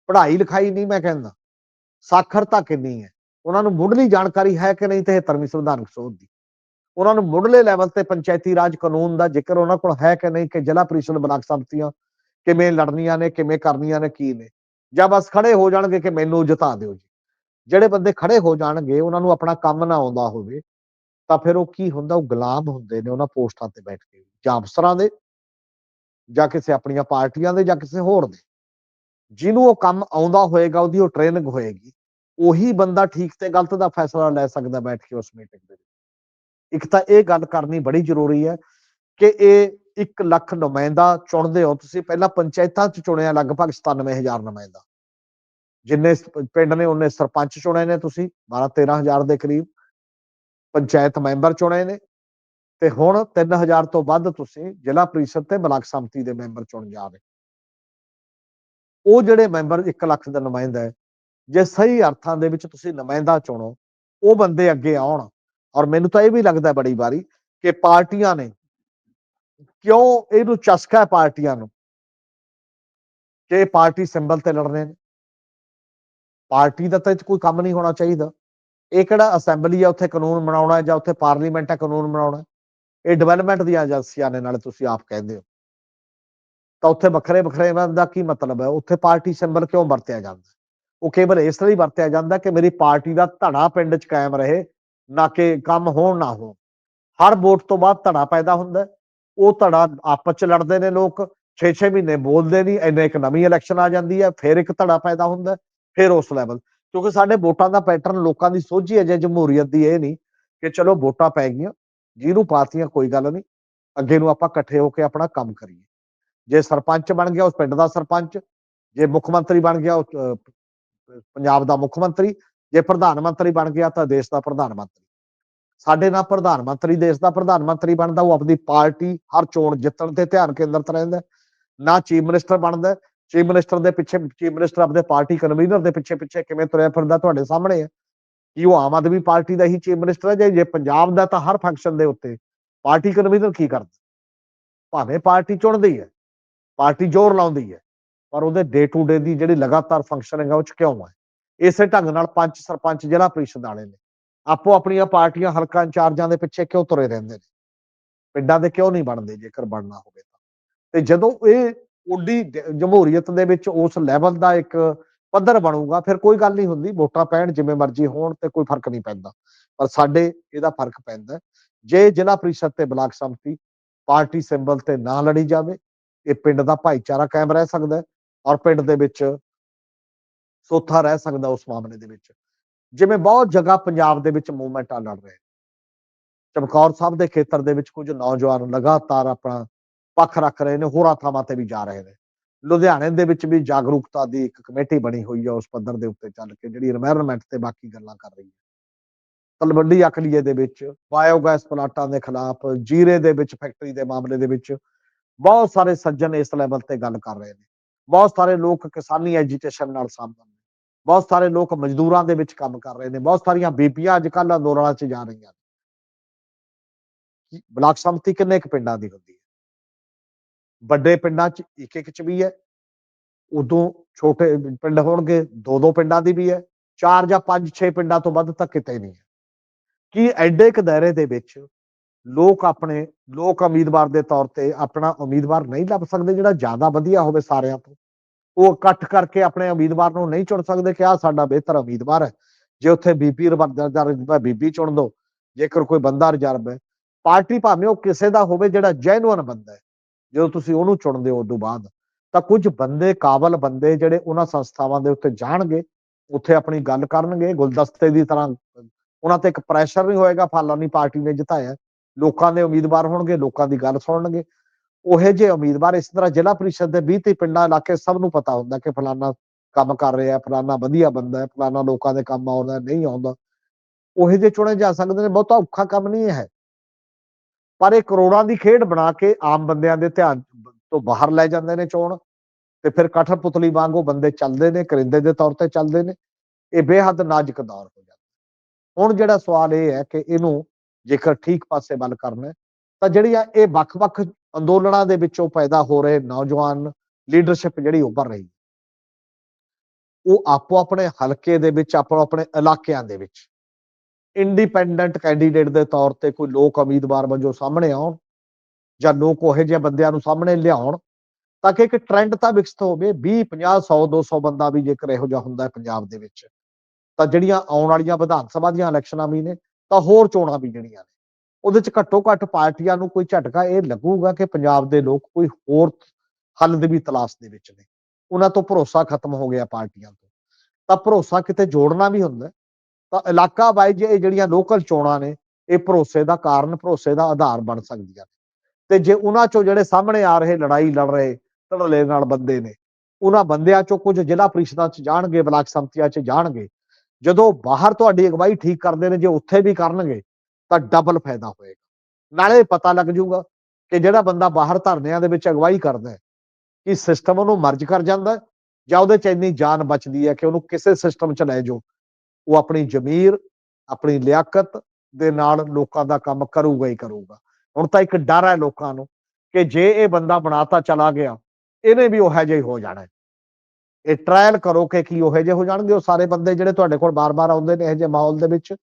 ਪੜ੍ਹਾਈ ਲਿਖਾਈ ਨਹੀਂ ਮੈਂ ਕਹਿੰਦਾ। ਸਾਖਰਤਾ ਕਿੰਨੀ ਹੈ? ਉਹਨਾਂ ਨੂੰ ਮੁੱਢਲੀ ਜਾਣਕਾਰੀ ਹੈ ਕਿ ਨਹੀਂ ਤੇ 73ਵੀਂ ਸੰਵਿਧਾਨਕ ਸੋਧ ਦੀ। ਉਹਨਾਂ ਨੂੰ ਮੁੱਢਲੇ ਲੈਵਲ ਤੇ ਪੰਚਾਇਤੀ ਰਾਜ ਕਾਨੂੰਨ ਦਾ ਜ਼ਿਕਰ ਉਹਨਾਂ ਕੋਲ ਹੈ ਕਿ ਨਹੀਂ, ਕਿ ਜ਼ਿਲ੍ਹਾ ਪ੍ਰੀਸ਼ਦ ਬਲਾਕ ਸੰਮਤੀਆਂ ਕਿਵੇਂ ਲੜਨੀਆਂ ਨੇ, ਕਿਵੇਂ ਕਰਨੀਆਂ ਨੇ, ਕੀ ਨੇ। ਜਾਂ ਬਸ ਖੜੇ ਹੋ ਜਾਣਗੇ ਕਿ ਮੈਨੂੰ ਜਿਤਾ ਦਿਓ ਜੀ। ਜਿਹੜੇ ਬੰਦੇ ਖੜੇ ਹੋ ਜਾਣਗੇ, ਉਹਨਾਂ ਨੂੰ ਆਪਣਾ ਕੰਮ ਨਾ ਆਉਂਦਾ ਹੋਵੇ, ਤਾਂ ਫਿਰ ਉਹ ਕੀ ਹੁੰਦਾ? ਉਹ ਗੁਲਾਮ ਹੁੰਦੇ ਨੇ ਉਹਨਾਂ ਪੋਸਟਾਂ ਤੇ ਬੈਠ ਕੇ। ਜਾਂ ਅਫਸਰਾਂ ਦੇ, ਜਾਂ ਕਿਸੇ ਆਪਣੀਆਂ ਪਾਰਟੀਆਂ ਦੇ, ਜਾਂ ਕਿਸੇ ਹੋਰ ਦੇ। ਜਿਹਨੂੰ ਉਹ ਕੰਮ ਆਉਂਦਾ ਹੋਏਗਾ, ਉਹਦੀ ਉਹ ਟ੍ਰੇਨਿੰਗ ਹੋਏਗੀ। ਉਹੀ ਬੰਦਾ ਠੀਕ ਤੇ ਗਲਤ ਦਾ ਫੈਸਲਾ ਲੈ ਸਕਦਾ ਬੈਠ ਕੇ ਉਸ ਮੀਟਿੰਗ ਦੇ ਵਿੱਚ। ਇੱਕ ਤਾਂ ਇਹ ਗੱਲ ਕਰਨੀ ਬੜੀ ਜ਼ਰੂਰੀ ਹੈ ਕਿ ਇਹ 1 ਲੱਖ ਨੁਮਾਇੰਦਾ ਚੁਣਦੇ ਹੋ, ਤੁਸੀਂ ਪਹਿਲਾਂ ਪੰਚਾਇਤਾਂ 'ਚ ਚੁਣਿਆ ਲਗਭਗ 97000 ਨੁਮਾਇੰਦਾ। ਜਿੰਨੇ ਪਿੰਡ ਨੇ, ਉਹਨੇ ਸਰਪੰਚ ਚੁਣੇ ਨੇ ਤੁਸੀਂ 12 13000 ਦੇ ਕਰੀਬ। ਪੰਚਾਇਤ ਮੈਂਬਰ ਚੁਣੇ ਨੇ ਤੇ ਹੁਣ 3000 ਤੋਂ ਵੱਧ ਤੁਸੀਂ ਜ਼ਿਲ੍ਹਾ ਪ੍ਰੀਸ਼ਦ ਤੇ ਬਲਾਕ ਸੰਮਤੀ ਦੇ ਮੈਂਬਰ ਚੁਣ ਜਾ ਰਹੇ ਉਹ ਜਿਹੜੇ ਮੈਂਬਰ 1 ਲੱਖ ਦਾ ਨੁਮਾਇੰਦਾ ਹੈ, ਜੇ ਸਹੀ ਅਰਥਾਂ ਦੇ ਵਿੱਚ ਤੁਸੀਂ ਨੁਮਾਇੰਦਾ ਚੁਣੋ, ਉਹ ਬੰਦੇ ਅੱਗੇ ਆਉਣ। ਔਰ ਮੈਨੂੰ ਤਾਂ ਇਹ ਵੀ ਲੱਗਦਾ ਬੜੀ ਵਾਰੀ ਕਿ ਪਾਰਟੀਆਂ ਨੇ ਕਿਉਂ ਇਹਨੂੰ ਚਸਕਾ ਹੈ ਪਾਰਟੀਆਂ ਨੂੰ? ਕਿ ਪਾਰਟੀ ਸਿੰਬਲ ਤੇ ਲੜਨੇ ਨੇ? ਪਾਰਟੀ ਦਾ ਤਾਂ ਕੋਈ ਕੰਮ ਨਹੀਂ ਹੋਣਾ ਚਾਹੀਦਾ। ਇਹ ਕਿਹੜਾ ਅਸੈਂਬਲੀ ਆ, ਉੱਥੇ ਕਾਨੂੰਨ ਬਣਾਉਣਾ ਜਾਂ ਉੱਥੇ ਪਾਰਲੀਮੈਂਟ ਹੈ ਕਾਨੂੰਨ ਬਣਾਉਣਾ? ਇਹ ਡਿਵੈਲਪਮੈਂਟ ਦੀਆਂ ਏਜੰਸੀਆਂ ਨੇ, ਨਾਲੇ ਤੁਸੀਂ ਆਪ ਕਹਿੰਦੇ ਹੋ। ਤਾਂ ਉੱਥੇ ਵੱਖਰੇ ਵੱਖਰੇ ਇਹਨਾਂ ਦਾ ਕੀ ਮਤਲਬ ਹੈ? ਉੱਥੇ ਪਾਰਟੀ ਸਿੰਬਲ ਕਿਉਂ ਵਰਤਿਆ ਜਾਂਦਾ? ਉਹ ਕੇਵਲ ਇਸ ਲਈ ਵਰਤਿਆ ਜਾਂਦਾ ਕਿ ਮੇਰੀ ਪਾਰਟੀ ਦਾ ਧੜਾ ਪਿੰਡ 'ਚ ਕਾਇਮ ਰਹੇ ਨਾ ਕਿ ਕੰਮ ਹੋਣ ਨਾ ਹੋਣ। ਹਰ ਵੋਟ ਤੋਂ ਬਾਅਦ ਧੜਾ ਪੈਦਾ ਹੁੰਦਾ ਉਹ ਧੜਾ ਆਪਸ 'ਚ ਲੜਦੇ ਨੇ ਲੋਕ। 6-6 ਮਹੀਨੇ ਬੋਲਦੇ ਨਹੀਂ ਇੰਨੇ ਇੱਕ ਨਵੀਂ ਇਲੈਕਸ਼ਨ ਆ ਜਾਂਦੀ ਹੈ ਫਿਰ ਇੱਕ ਧੜਾ ਪੈਦਾ ਹੁੰਦਾ ਫਿਰ ਉਸ ਲੈਵਲ ਕਿਉਂਕਿ ਸਾਡੇ ਵੋਟਾਂ ਦਾ ਪੈਟਰਨ ਲੋਕਾਂ ਦੀ ਸੋਝੀ ਹੈ ਜੇ ਜਮਹੂਰੀਅਤ ਦੀ ਇਹ ਨਹੀਂ ਕਿ ਚਲੋ ਵੋਟਾਂ ਪੈ ਗਈਆਂ ਜਿਹਨੂੰ ਪਾਤੀਆਂ ਕੋਈ ਗੱਲ ਨਹੀਂ ਅੱਗੇ ਨੂੰ ਆਪਾਂ ਇਕੱਠੇ ਹੋ ਕੇ ਆਪਣਾ ਕੰਮ ਕਰੀਏ। ਜੇ ਸਰਪੰਚ ਬਣ ਗਿਆ ਉਸ ਪਿੰਡ ਦਾ ਸਰਪੰਚ ਜੇ ਮੁੱਖ ਮੰਤਰੀ ਬਣ ਗਿਆ ਉਹ, ਪੰਜਾਬ ਦਾ ਮੁੱਖ ਮੰਤਰੀ ਜੇ ਪ੍ਰਧਾਨ ਮੰਤਰੀ ਬਣ ਗਿਆ ਤਾਂ ਦੇਸ਼ ਦਾ ਪ੍ਰਧਾਨ ਮੰਤਰੀ। ਸਾਡੇ ਨਾਲ ਪ੍ਰਧਾਨ ਮੰਤਰੀ ਦੇਸ਼ ਦਾ ਪ੍ਰਧਾਨ ਮੰਤਰੀ ਬਣਦਾ, ਉਹ ਆਪਣੀ ਪਾਰਟੀ ਹਰ ਚੋਣ ਜਿੱਤਣ ਤੇ ਧਿਆਨ ਕੇਂਦਰਿਤ ਰਹਿੰਦਾ ਨਾ ਚੀਫ ਮਿਨਿਸਟਰ ਬਣਦਾ ਚੀਫ ਮਿਨਿਸਟਰ ਦੇ ਪਿੱਛੇ, ਚੀਫ ਮਿਨਿਸਟਰ ਆਪਣੇ ਪਾਰਟੀ ਕਨਵੀਨਰ ਦੇ ਪਿੱਛੇ ਪਿੱਛੇ ਕਿਵੇਂ ਤੁਰਿਆ ਫਿਰਦਾ ਤੁਹਾਡੇ ਸਾਹਮਣੇ ਹੈ। ਕਿ ਉਹ ਆਮ ਆਦਮੀ ਪਾਰਟੀ ਦਾ ਹੀ ਚੀਫ ਮਿਨਿਸਟਰ ਹੈ, ਜੇ ਜੇ ਪੰਜਾਬ ਦਾ ਤਾਂ ਹਰ ਫੰਕਸ਼ਨ ਦੇ ਉੱਤੇ ਪਾਰਟੀ ਕਨਵੀਨਰ ਕੀ ਕਰਦਾ? ਭਾਵੇਂ ਪਾਰਟੀ ਚੁਣਦੀ ਹੈ, ਪਾਰਟੀ ਜ਼ੋਰ ਲਾਉਂਦੀ ਹੈ, ਪਰ ਉਹਦੇ ਡੇ ਟੂ ਡੇ ਦੀ ਜਿਹੜੀ ਲਗਾਤਾਰ ਫੰਕਸ਼ਨਿੰਗ ਹੈ ਉਹ ਚ ਕਿਉਂ ਹੈ? ਇਸੇ ਢੰਗ ਨਾਲ ਪੰਚ ਸਰਪੰਚ ਜ਼ਿਲ੍ਹਾ ਪ੍ਰੀਸ਼ਦ ਵਾਲੇ ਨੇ। ਆਪੋ ਆਪਣੀਆਂ ਪਾਰਟੀਆਂ ਹਲਕਾ ਇੰਚਾਰਜਾਂ ਦੇ ਪਿੱਛੇ ਕਿਉਂ ਤੁਰੇ ਰਹਿੰਦੇ ਨੇ? ਪਿੰਡਾਂ ਦੇ ਕਿਉਂ ਨਹੀਂ ਬਣਦੇ ਜੇਕਰ ਬਣਨਾ ਹੋਵੇ ਤਾਂ? ਤੇ ਜਦੋਂ ਇਹ ਉੱਡੀ ਜਮਹੂਰੀਅਤ ਦੇ ਵਿੱਚ ਉਸ ਲੈਵਲ ਦਾ ਇੱਕ ਪੱਧਰ ਬਣੂਗਾ, ਫਿਰ ਕੋਈ ਗੱਲ ਨਹੀਂ ਹੁੰਦੀ। ਵੋਟਾਂ ਪੈਣ ਜਿਵੇਂ ਮਰਜ਼ੀ ਹੋਣ ਤੇ ਕੋਈ ਫ਼ਰਕ ਨਹੀਂ ਪੈਂਦਾ। ਪਰ ਸਾਡੇ ਇਹਦਾ ਫ਼ਰਕ ਪੈਂਦਾ। ਜੇ ਜ਼ਿਲ੍ਹਾ ਪ੍ਰੀਸ਼ਦ ਤੇ ਬਲਾਕ ਸੰਮਤੀ ਪਾਰਟੀ ਸਿੰਬਲ ਤੇ ਨਾ ਲੜੀ ਜਾਵੇ, ਇਹ ਪਿੰਡ ਦਾ ਭਾਈਚਾਰਾ ਕਾਇਮ ਰਹਿ ਸਕਦਾ ਔਰ ਪਿੰਡ ਦੇ ਵਿੱਚ ਚੌਥਾ ਰਹਿ ਸਕਦਾ ਉਸ ਮਾਮਲੇ ਦੇ ਵਿੱਚ। ਜਿਵੇਂ ਬਹੁਤ ਜਗ੍ਹਾ ਪੰਜਾਬ ਦੇ ਵਿੱਚ ਮੂਵਮੈਂਟ ਆ ਲੜ ਰਹੇ। ਚਮਕੌਰ ਸਾਹਿਬ ਦੇ ਖੇਤਰ ਦੇ ਵਿੱਚ ਕੁਝ ਨੌਜਵਾਨ ਲਗਾਤਾਰ ਆਪਣਾ ਪੱਖ ਰੱਖ ਰਹੇ ਨੇ, ਹੋਰਾਂ ਥਾਵਾਂ ਤੇ ਵੀ ਜਾ ਰਹੇ ਨੇ। ਲੁਧਿਆਣੇ ਦੇ ਵਿੱਚ ਵੀ ਜਾਗਰੂਕਤਾ ਦੀ ਇੱਕ ਕਮੇਟੀ ਬਣੀ ਹੋਈ ਹੈ ਉਸ ਪੱਧਰ ਦੇ ਉੱਤੇ ਚੱਲ ਕੇ, ਜਿਹੜੀ এনवायरमेंट ਤੇ ਬਾਕੀ ਗੱਲਾਂ ਕਰ ਰਹੀ ਹੈ। ਤਲਵੰਡੀ ਅਕਲੀਏ ਦੇ ਵਿੱਚ ਬਾਇਓਗੈਸ ਪਲਾਟਾਂ ਦੇ ਖਿਲਾਫ, ਜੀਰੇ ਦੇ ਵਿੱਚ ਫੈਕਟਰੀ ਦੇ ਮਾਮਲੇ ਦੇ ਵਿੱਚ ਬਹੁਤ ਸਾਰੇ ਸੱਜਣ ਇਸ ਲੈਵਲ ਤੇ ਗੱਲ ਕਰ ਰਹੇ ਨੇ। ਬਹੁਤ ਸਾਰੇ ਲੋਕ ਕਿਸਾਨੀ ਐਜੀਟੇਸ਼ਨ ਨਾਲ ਸਾਹਮਣਾ ਬਹੁਤ ਸਾਰੇ ਲੋਕ ਮਜ਼ਦੂਰਾਂ ਦੇ ਵਿੱਚ ਕੰਮ ਕਰ ਰਹੇ ਨੇ, ਬਹੁਤ ਸਾਰੀਆਂ ਬੀਬੀਆਂ ਅੱਜ ਕੱਲ੍ਹ ਅੰਦੋਲਨਾਂ 'ਚ ਜਾ ਰਹੀਆਂ ਨੇ। ਬਲਾਕ ਸੰਮਤੀ ਕਿੰਨੇ ਕੁ ਪਿੰਡਾਂ ਦੀ ਹੁੰਦੀ ਹੈ? ਵੱਡੇ ਪਿੰਡਾਂ 'ਚ ਇੱਕ ਇੱਕ 'ਚ ਵੀ ਹੈ, ਉਦੋਂ ਛੋਟੇ ਪਿੰਡ ਹੋਣਗੇ ਦੋ ਦੋ ਪਿੰਡਾਂ ਦੀ ਵੀ ਹੈ, ਚਾਰ ਜਾਂ ਪੰਜ, ਛੇ ਪਿੰਡਾਂ ਤੋਂ ਵੱਧ ਤਾਂ ਕਿਤੇ ਨਹੀਂ ਹੈ। ਕਿ ਐਡੇ ਕੁ ਦਾਇਰੇ ਦੇ ਵਿੱਚ ਲੋਕ ਆਪਣੇ, ਲੋਕ ਉਮੀਦਵਾਰ ਦੇ ਤੌਰ ਤੇ ਆਪਣਾ ਉਮੀਦਵਾਰ ਨਹੀਂ ਲੱਭ ਸਕਦੇ ਜਿਹੜਾ ਜ਼ਿਆਦਾ ਵਧੀਆ ਹੋਵੇ ਸਾਰਿਆਂ ਤੋਂ? ਉਹ ਇਕੱਠ ਕਰਕੇ ਆਪਣੇ ਉਮੀਦਵਾਰ ਨੂੰ ਨਹੀਂ ਚੁਣ ਸਕਦੇ, ਕਿ ਆ ਸਾਡਾ ਬਿਹਤਰ ਉਮੀਦਵਾਰ ਹੈ। ਜੇ ਉੱਥੇ ਬੀਪੀ ਰਿਜ਼ਰਵ ਬੀਬੀ ਚੁਣ ਦੋ, ਜੇਕਰ ਕੋਈ ਬੰਦਾ ਰਿਜ਼ਰਵ ਹੈ, ਪਾਰਟੀ ਭਾਵੇਂ ਉਹ ਕਿਸੇ ਦਾ ਹੋਵੇ ਜਿਹੜਾ ਜੈਨੂਅਨ ਬੰਦਾ ਹੈ, ਜਦੋਂ ਤੁਸੀਂ ਉਹਨੂੰ ਚੁਣਦੇ ਹੋ ਉਦੋਂ ਬਾਅਦ, ਤਾਂ ਕੁਝ ਬੰਦੇ, ਕਾਬਲ ਬੰਦੇ ਜਿਹੜੇ ਉਹਨਾਂ ਸੰਸਥਾਵਾਂ ਦੇ ਉੱਤੇ ਜਾਣਗੇ, ਉੱਥੇ ਆਪਣੀ ਗੱਲ ਕਰਨਗੇ, ਗੁਲਦਸਤੇ ਦੀ ਤਰ੍ਹਾਂ, ਉਹਨਾਂ ਤੇ ਇੱਕ ਪ੍ਰੈਸ਼ਰ ਨਹੀਂ ਹੋਏਗਾ, ਫਲਾਨੀ ਪਾਰਟੀ ਨੇ ਜਿਤਾਇਆ। ਲੋਕਾਂ ਦੇ ਉਮੀਦਵਾਰ ਹੋਣਗੇ, ਲੋਕਾਂ ਦੀ ਗੱਲ ਸੁਣਨਗੇ। ਉਹੇ ਜਿਹੇ ਉਮੀਦਵਾਰ ਇਸ ਤਰ੍ਹਾਂ ਜ਼ਿਲ੍ਹਾ ਪ੍ਰੀਸ਼ਦ ਦੇ 20 ਤੇ ਪਿੰਡਾਂ, ਇਲਾਕੇ ਸਭ ਨੂੰ ਪਤਾ ਹੁੰਦਾ ਕਿ ਫਲਾਨਾ ਕੰਮ ਕਰ ਰਿਹਾ, ਫਲਾਨਾ ਵਧੀਆ ਬੰਦਾ ਹੈ, ਫਲਾਨਾ ਲੋਕਾਂ ਦੇ ਕੰਮ ਆਉਂਦਾ, ਨਹੀਂ ਆਉਂਦਾ। ਉਹੇ ਜਿਹੇ ਚੁਣੇ ਜਾ ਸਕਦੇ ਨੇ, ਬਹੁਤਾ ਔਖਾ ਕੰਮ ਨਹੀਂ ਹੈ। ਪਰ ਇਹ ਕਰੋੜਾਂ ਦੀ ਖੇਡ ਬਣਾ ਕੇ ਆਮ ਬੰਦਿਆਂ ਦੇ ਧਿਆਨ ਤੋਂ ਬਾਹਰ ਲੈ ਜਾਂਦੇ ਨੇ ਚੋਣ ਤੇ ਫਿਰ ਕਠਰ ਪੁਤਲੀ ਵਾਂਗੂ ਬੰਦੇ ਚੱਲਦੇ ਨੇ, ਕਰਿੰਦੇ ਦੇ ਤੌਰ ਤੇ ਚੱਲਦੇ ਨੇ। ਇਹ ਬੇਹੱਦ ਨਾਜ਼ੁਕ ਦੌਰ ਹੋ ਜਾਂਦਾ। ਹੁਣ ਜਿਹੜਾ ਸਵਾਲ ਇਹ ਹੈ ਕਿ ਇਹਨੂੰ ਜੇਕਰ ਠੀਕ ਪਾਸੇ ਵੱਲ ਕਰਨਾ ਤਾਂ ਜਿਹੜੀਆਂ ਇਹ ਵੱਖ-ਵੱਖ ਅੰਦੋਲਨਾਂ ਦੇ ਵਿੱਚੋਂ ਪੈਦਾ ਹੋ ਰਹੇ ਨੌਜਵਾਨ ਲੀਡਰਸ਼ਿਪ ਜਿਹੜੀ ਉੱਭਰ ਰਹੀ ਉਹ ਆਪੋ ਆਪਣੇ ਹਲਕੇ ਦੇ ਵਿੱਚ, ਆਪੋ ਆਪਣੇ ਇਲਾਕਿਆਂ ਦੇ ਵਿੱਚ ਇੰਡੀਪੈਂਡੈਂਟ ਕੈਂਡੀਡੇਟ ਦੇ ਤੌਰ ਤੇ ਕੋਈ ਲੋਕ ਉਮੀਦਵਾਰ ਵਜੋਂ ਸਾਹਮਣੇ ਆਉਣ ਜਾਂ ਲੋਕ ਉਹੋ ਜਿਹੇ ਬੰਦਿਆਂ ਨੂੰ ਸਾਹਮਣੇ ਲਿਆਉਣ, ਤਾਂ ਕਿ ਇੱਕ ਟ੍ਰੈਂਡ ਤਾਂ ਵਿਕਸਿਤ ਹੋਵੇ 20 50 100 200 ਬੰਦਾ ਵੀ ਜੇਕਰ ਇਹੋ ਜਿਹਾ ਹੁੰਦਾ ਹੈ ਪੰਜਾਬ ਦੇ ਵਿੱਚ, ਤਾਂ ਜਿਹੜੀਆਂ ਆਉਣ ਵਾਲੀਆਂ ਵਿਧਾਨ ਸਭਾ ਦੀਆਂ ਇਲੈਕਸ਼ਨਾਂ ਵੀ ਨੇ, ਤਾਂ ਹੋਰ ਚੋਣਾਂ ਵੀ ਜਿਹੜੀਆਂ ਨੇ। ਉਹਦੇ ਚ ਘੱਟੋ ਘੱਟ ਪਾਰਟੀਆਂ ਨੂੰ ਕੋਈ ਝਟਕਾ ਇਹ ਲੱਗੂਗਾ ਕਿ ਪੰਜਾਬ ਦੇ ਲੋਕ ਕੋਈ ਹੋਰ ਹੱਲ ਦੀ ਵੀ ਤਲਾਸ਼ ਦੇ ਵਿੱਚ ਨੇ। ਉਹਨਾਂ ਤੋਂ ਭਰੋਸਾ ਖਤਮ ਹੋ ਗਿਆ ਪਾਰਟੀਆਂ ਤੋਂ। ਤਾਂ ਭਰੋਸਾ ਕਿਤੇ ਜੋੜਨਾ ਵੀ ਹੁੰਦਾ ਤਾਂ ਇਲਾਕਾ ਵਾਈਜ਼ ਇਹ ਜਿਹੜੀਆਂ ਲੋਕਲ ਚੋਣਾਂ ਨੇ, ਇਹ ਭਰੋਸੇ ਦਾ ਕਾਰਨ, ਭਰੋਸੇ ਦਾ ਆਧਾਰ ਬਣ ਸਕਦੀਆਂ ਨੇ। ਤੇ ਜੇ ਉਹਨਾਂ ਚੋਂ ਜਿਹੜੇ ਸਾਹਮਣੇ ਆ ਰਹੇ ਲੜਾਈ ਲੜ ਰਹੇ, ਧੜਲੇ ਨਾਲ ਬੰਦੇ ਨੇ, ਉਹਨਾਂ ਬੰਦਿਆਂ ਚੋਂ ਕੁਝ ਜ਼ਿਲ੍ਹਾ ਪ੍ਰੀਸ਼ਦਾਂ ਚ ਜਾਣਗੇ, ਬਲਾਕ ਸੰਮਤੀਆਂ ਚ ਜਾਣਗੇ। ਜਦੋਂ ਬਾਹਰ ਤੁਹਾਡੀ ਅਗਵਾਈ ਠੀਕ ਕਰਦੇ ਨੇ, ਜੇ ਉੱਥੇ ਵੀ ਕਰਨਗੇ ਤਾਂ ਡਬਲ ਫਾਇਦਾ ਹੋਏਗਾ। ਨਾਲੇ ਪਤਾ ਲੱਗ ਜਾਊਗਾ ਕਿ ਜਿਹੜਾ ਬੰਦਾ ਬਾਹਰ ਧਰਨਿਆਂ ਦੇ ਵਿੱਚ ਅਗਵਾਈ ਕਰਦਾ ਹੈ, ਕਿ ਸਿਸਟਮ ਉਹਨੂੰ ਮਰਜ ਕਰ ਜਾਂਦਾ ਜਾਂ ਉਹਦੇ ਚ ਇੰਨੀ ਜਾਨ ਬਚਦੀ ਹੈ ਕਿ ਉਹਨੂੰ ਕਿਸੇ ਸਿਸਟਮ ਚ ਲੈ ਜਾਓ। ਉਹ ਆਪਣੀ ਜ਼ਮੀਰ, ਆਪਣੀ ਲਿਆਕਤ ਦੇ ਨਾਲ ਲੋਕਾਂ ਦਾ ਕੰਮ ਕਰੂਗਾ ਹੀ ਕਰੂਗਾ। ਹੁਣ ਤਾਂ ਇੱਕ ਡਰ ਹੈ ਲੋਕਾਂ ਨੂੰ ਕਿ ਜੇ ਇਹ ਬੰਦਾ ਬਣਾਤਾ ਚਲਾ ਗਿਆ, ਇਹਨੇ ਵੀ ਉਹ ਜਿਹਾ ਹੀ ਹੋ ਜਾਣਾ ਇਹ ਟ੍ਰਾਇਲ ਕਰੋ ਕਿ ਕੀ ਉਹ ਜਿਹੇ ਹੋ ਜਾਣਗੇ, ਉਹ ਸਾਰੇ ਬੰਦੇ ਜਿਹੜੇ ਤੁਹਾਡੇ ਕੋਲ ਬਾਰ-ਬਾਰ ਆਉਂਦੇ ਨੇ, ਇਹੋ ਜਿਹੇ ਮਾਹੌਲ ਦੇ ਵਿੱਚ।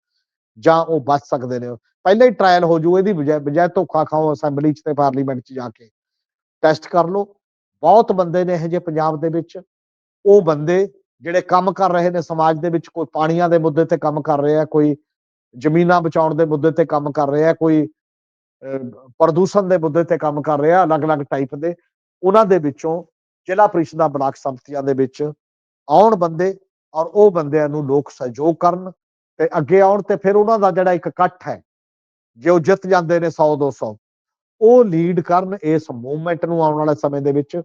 ਜਾਂ ਉਹ ਬਚ ਸਕਦੇ ਨੇ। ਪਹਿਲਾਂ ਹੀ ਟ੍ਰਾਇਲ ਹੋ ਜੂ ਇਹਦੀ ਬਜਾਏ ਬਜਾਏ ਧੋਖਾ ਖਾਓ ਅਸੈਂਬਲੀ 'ਚ ਤੇ ਪਾਰਲੀਮੈਂਟ 'ਚ ਜਾ ਕੇ। ਟੈਸਟ ਕਰ ਲਓ। ਬਹੁਤ ਬੰਦੇ ਨੇ ਇਹੋ ਜਿਹੇ ਪੰਜਾਬ ਦੇ ਵਿੱਚ। ਉਹ ਬੰਦੇ ਜਿਹੜੇ ਕੰਮ ਕਰ ਰਹੇ ਨੇ ਸਮਾਜ ਦੇ ਵਿੱਚ ਕੋਈ ਪਾਣੀਆਂ ਦੇ ਮੁੱਦੇ ਤੇ ਕੰਮ ਕਰ ਰਿਹਾ ਕੋਈ ਜ਼ਮੀਨਾਂ ਬਚਾਉਣ ਦੇ ਮੁੱਦੇ ਤੇ ਕੰਮ ਕਰ ਰਿਹਾ ਕੋਈ ਅਹ, ਪ੍ਰਦੂਸ਼ਣ ਦੇ ਮੁੱਦੇ ਤੇ ਕੰਮ ਕਰ ਰਿਹਾ ਅਲੱਗ-ਅਲੱਗ ਟਾਈਪ ਦੇ। ਉਹਨਾਂ ਦੇ ਵਿੱਚੋਂ ਜ਼ਿਲ੍ਹਾ ਪ੍ਰੀਸ਼ਦਾਂ ਬਲਾਕ ਸੰਮਤੀਆਂ ਦੇ ਵਿੱਚ ਆਉਣ ਬੰਦੇ ਔਰ ਉਹ ਬੰਦਿਆਂ ਨੂੰ ਲੋਕ ਸਹਿਯੋਗ ਕਰਨ। ਤੇ ਅੱਗੇ ਆਉਣ ਤੇ ਫਿਰ ਉਹਨਾਂ ਦਾ ਜਿਹੜਾ ਇੱਕ ਇਕੱਠ ਹੈ, ਜੇ ਉਹ ਜਿੱਤ ਜਾਂਦੇ ਨੇ 100 200 ਉਹ ਲੀਡ ਕਰਨ ਇਸ ਮੂਵਮੈਂਟ ਨੂੰ ਆਉਣ ਵਾਲੇ ਸਮੇਂ ਦੇ ਵਿੱਚ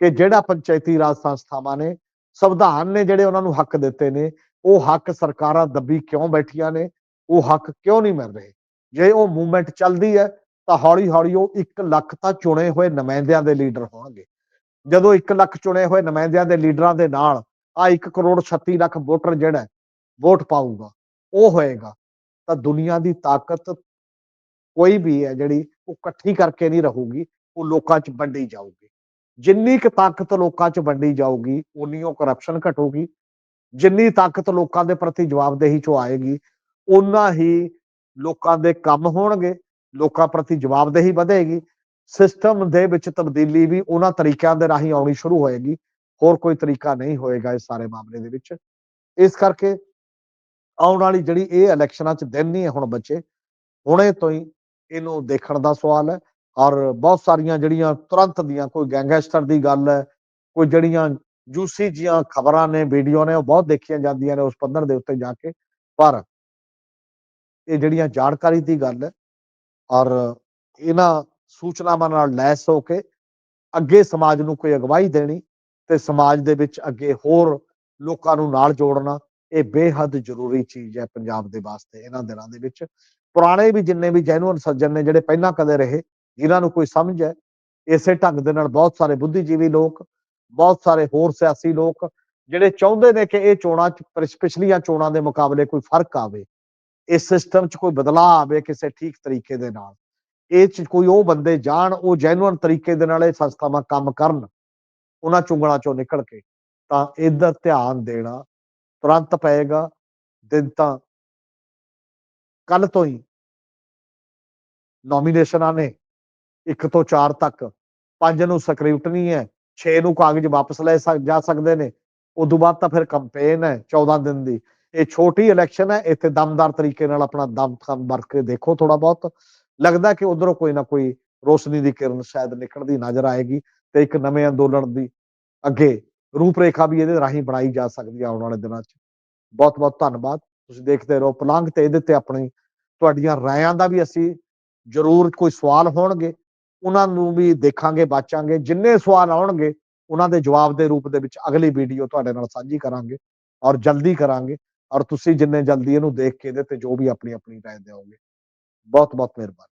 ਕਿ ਜਿਹੜਾ ਪੰਚਾਇਤੀ ਰਾਜ ਸੰਸਥਾਵਾਂ ਨੇ, ਸੰਵਿਧਾਨ ਨੇ ਜਿਹੜੇ ਉਹਨਾਂ ਨੂੰ ਹੱਕ ਦਿੱਤੇ ਨੇ, ਉਹ ਹੱਕ ਸਰਕਾਰਾਂ ਦੱਬੀ ਕਿਉਂ ਬੈਠੀਆਂ ਨੇ, ਉਹ ਹੱਕ ਕਿਉਂ ਨਹੀਂ ਮਿਲ ਰਹੇ? ਜੇ ਉਹ ਮੂਵਮੈਂਟ ਚੱਲਦੀ ਹੈ, ਤਾਂ ਹੌਲੀ ਹੌਲੀ ਉਹ 1 ਲੱਖ ਤਾਂ ਚੁਣੇ ਹੋਏ ਨੁਮਾਇੰਦਿਆਂ ਦੇ ਲੀਡਰ ਹੋਣਗੇ। ਜਦੋਂ 1 ਲੱਖ ਚੁਣੇ ਹੋਏ ਨੁਮਾਇੰਦਿਆਂ ਦੇ ਲੀਡਰਾਂ ਦੇ ਨਾਲ ਆ 1 ਕਰੋੜ 36 ਲੱਖ ਵੋਟਰ ਜਿਹੜਾ ਵੋਟ ਪਾਊਗਾ। ਉਹ ਹੋਏਗਾ, ਤਾਂ ਦੁਨੀਆ ਦੀ ਤਾਕਤ ਕੋਈ ਵੀ ਹੈ ਜਿਹੜੀ ਉਹ ਇਕੱਠੀ ਕਰਕੇ ਨਹੀਂ ਰਹੂਗੀ, ਉਹ ਲੋਕਾਂ 'ਚ ਵੰਡੀ ਜਾਊਗੀ। ਜਿੰਨੀ ਕੁ ਤਾਕਤ ਲੋਕਾਂ 'ਚ ਵੰਡੀ ਜਾਊਗੀ ਉਨੀ ਉਹ ਕਰਪਸ਼ਨ ਘਟੂਗੀ। ਜਿੰਨੀ ਤਾਕਤ ਲੋਕਾਂ ਦੇ ਪ੍ਰਤੀ ਜਵਾਬਦੇਹੀ 'ਚੋਂ ਆਏਗੀ ਉਨਾ ਹੀ ਲੋਕਾਂ ਦੇ ਕੰਮ ਹੋਣਗੇ, ਲੋਕਾਂ ਪ੍ਰਤੀ ਜਵਾਬਦੇਹੀ ਵਧੇਗੀ। ਸਿਸਟਮ ਦੇ ਵਿੱਚ ਤਬਦੀਲੀ ਵੀ ਉਹਨਾਂ ਤਰੀਕਿਆਂ ਦੇ ਰਾਹੀਂ ਆਉਣੀ ਸ਼ੁਰੂ ਹੋਏਗੀ। ਹੋਰ ਕੋਈ ਤਰੀਕਾ ਨਹੀਂ ਹੋਏਗਾ ਇਸ ਸਾਰੇ ਮਾਮਲੇ ਦੇ ਵਿੱਚ। ਇਸ ਕਰਕੇ ਆਉਣ ਵਾਲੀ ਜਿਹੜੀ ਇਹ ਇਲੈਕਸ਼ਨਾਂ 'ਚ ਦਿਨ ਨਹੀਂ ਹੈ ਹੁਣ ਬੱਚੇ, ਹੁਣੇ ਤੋਂ ਹੀ ਇਹਨੂੰ ਦੇਖਣ ਦਾ ਸਵਾਲ ਹੈ ਔਰ ਬਹੁਤ ਸਾਰੀਆਂ ਜਿਹੜੀਆਂ ਤੁਰੰਤ ਦੀਆਂ ਕੋਈ ਗੈਂਗਸਟਰ ਦੀ ਗੱਲ ਹੈ, ਕੋਈ ਜਿਹੜੀਆਂ ਜੂਸੀ ਜੀਆਂ ਖਬਰਾਂ ਨੇ, ਵੀਡੀਓ ਨੇ ਉਹ ਬਹੁਤ ਦੇਖੀਆਂ ਜਾਂਦੀਆਂ ਨੇ ਉਸ ਪੱਧਰ ਦੇ ਉੱਤੇ ਜਾ ਕੇ, ਪਰ ਇਹ ਜਿਹੜੀਆਂ ਜਾਣਕਾਰੀ ਦੀ ਗੱਲ ਹੈ ਔਰ ਇਹਨਾਂ ਸੂਚਨਾਵਾਂ ਨਾਲ ਲੈਸ ਹੋ ਕੇ ਅੱਗੇ ਸਮਾਜ ਨੂੰ ਕੋਈ ਅਗਵਾਈ ਦੇਣੀ ਤੇ ਸਮਾਜ ਦੇ ਵਿੱਚ ਅੱਗੇ ਹੋਰ ਲੋਕਾਂ ਨੂੰ ਨਾਲ ਜੋੜਨਾ ਇਹ ਬੇਹੱਦ ਜ਼ਰੂਰੀ ਚੀਜ਼ ਹੈ ਪੰਜਾਬ ਦੇ ਵਾਸਤੇ, ਇਹਨਾਂ ਦਿਨਾਂ ਦੇ ਵਿੱਚ। ਪੁਰਾਣੇ ਵੀ ਜਿੰਨੇ ਵੀ ਜੈਨੂਅਨ ਸੱਜਣ ਨੇ ਜਿਹੜੇ ਪਹਿਲਾਂ ਕਦੇ ਰਹੇ, ਜਿਨ੍ਹਾਂ ਨੂੰ ਕੋਈ ਸਮਝ ਹੈ, ਇਸੇ ਢੰਗ ਦੇ ਨਾਲ ਬਹੁਤ ਸਾਰੇ ਬੁੱਧੀਜੀਵੀ ਲੋਕ, ਬਹੁਤ ਸਾਰੇ ਹੋਰ ਸਿਆਸੀ ਲੋਕ, ਜਿਹੜੇ ਚਾਹੁੰਦੇ ਨੇ ਕਿ ਇਹ ਚੋਣਾਂ ਚ ਪਿਛ- ਪਿਛਲੀਆਂ ਚੋਣਾਂ ਦੇ ਮੁਕਾਬਲੇ ਕੋਈ ਫ਼ਰਕ ਆਵੇ, ਇਸ ਸਿਸਟਮ 'ਚ ਕੋਈ ਬਦਲਾਅ ਆਵੇ ਕਿਸੇ ਠੀਕ ਤਰੀਕੇ ਦੇ ਨਾਲ। ਇਹ 'ਚ ਕੋਈ ਉਹ ਬੰਦੇ ਜਾਣ, ਉਹ ਜੈਨੂਅਨ ਤਰੀਕੇ ਦੇ ਨਾਲ ਇਹ ਸੰਸਥਾਵਾਂ ਕੰਮ ਕਰਨ, ਉਹਨਾਂ ਚੁੰਗਲਾਂ ਚੋਂ ਨਿਕਲ ਕੇ, ਤਾਂ ਇੱਧਰ ਧਿਆਨ ਦੇਣਾ ਤੁਰੰਤ ਪਏਗਾ, ਦਿਨ ਤਾਂ ਕੱਲ ਤੋਂ ਹੀ। ਨੋਮੀਨੇਸ਼ਨਾਂ ਨੇ 1 ਤੋਂ 4 ਤੱਕ 5 ਨੂੰ ਸਕ੍ਰਿਪਟਨੀ ਹੈ 6 ਨੂੰ ਕਾਗਜ਼ ਵਾਪਸ ਲੈ ਜਾ ਸਕਦੇ ਨੇ। ਉਦੋਂ ਬਾਅਦ ਤਾਂ ਫਿਰ ਕੰਪੇਨ ਹੈ 14 ਦਿਨ ਦੀ। ਇਹ ਛੋਟੀ ਇਲੈਕਸ਼ਨ ਹੈ, ਇੱਥੇ ਦਮਦਾਰ ਤਰੀਕੇ ਨਾਲ ਆਪਣਾ ਦਮ ਖਮ ਵਰਤ ਕੇ ਦੇਖੋ ਥੋੜਾ ਬਹੁਤ। ਲੱਗਦਾ ਕਿ ਉਧਰੋਂ ਕੋਈ ਨਾ ਕੋਈ ਰੋਸ਼ਨੀ ਦੀ ਕਿਰਨ ਸ਼ਾਇਦ ਨਿਕਲਦੀ ਨਜ਼ਰ ਆਏਗੀ ਤੇ ਇੱਕ ਨਵੇਂ ਅੰਦੋਲਨ ਦੀ ਅੱਗੇ ਰੂਪਰੇਖਾ ਵੀ ਇਹਦੇ ਰਾਹੀਂ ਬਣਾਈ ਜਾ ਸਕਦੀ ਹੈ ਆਉਣ ਵਾਲੇ ਦਿਨਾਂ 'ਚ। ਬਹੁਤ ਬਹੁਤ ਧੰਨਵਾਦ। ਤੁਸੀਂ ਦੇਖਦੇ ਰਹੋ। ਪਲੰਗ ਤੇ ਇਹਦੇ ਤੇ ਆਪਣੀ ਤੁਹਾਡੀਆਂ ਰਾਇਆਂ ਦਾ ਵੀ ਅਸੀਂ ਜ਼ਰੂਰ ਕੋਈ ਸਵਾਲ ਹੋਣਗੇ, ਉਹਨਾਂ ਨੂੰ ਵੀ ਦੇਖਾਂਗੇ, ਬਾਚਾਂਗੇ। ਜਿੰਨੇ ਸਵਾਲ ਆਉਣਗੇ, ਉਹਨਾਂ ਦੇ ਜਵਾਬ ਦੇ ਰੂਪ ਦੇ ਵਿੱਚ ਅਗਲੀ ਵੀਡੀਓ ਤੁਹਾਡੇ ਨਾਲ ਸਾਂਝੀ ਕਰਾਂਗੇ ਔਰ ਜਲਦੀ ਕਰਾਂਗੇ ਔਰ ਤੁਸੀਂ ਜਿੰਨੇ ਜਲਦੀ ਇਹਨੂੰ ਦੇਖ ਕੇ ਇਹਦੇ ਤੇ ਜੋ ਵੀ ਆਪਣੀ ਆਪਣੀ ਰਾਏ ਦਿਓਗੇ। ਬਹੁਤ ਬਹੁਤ ਮਿਹਰਬਾਨੀ।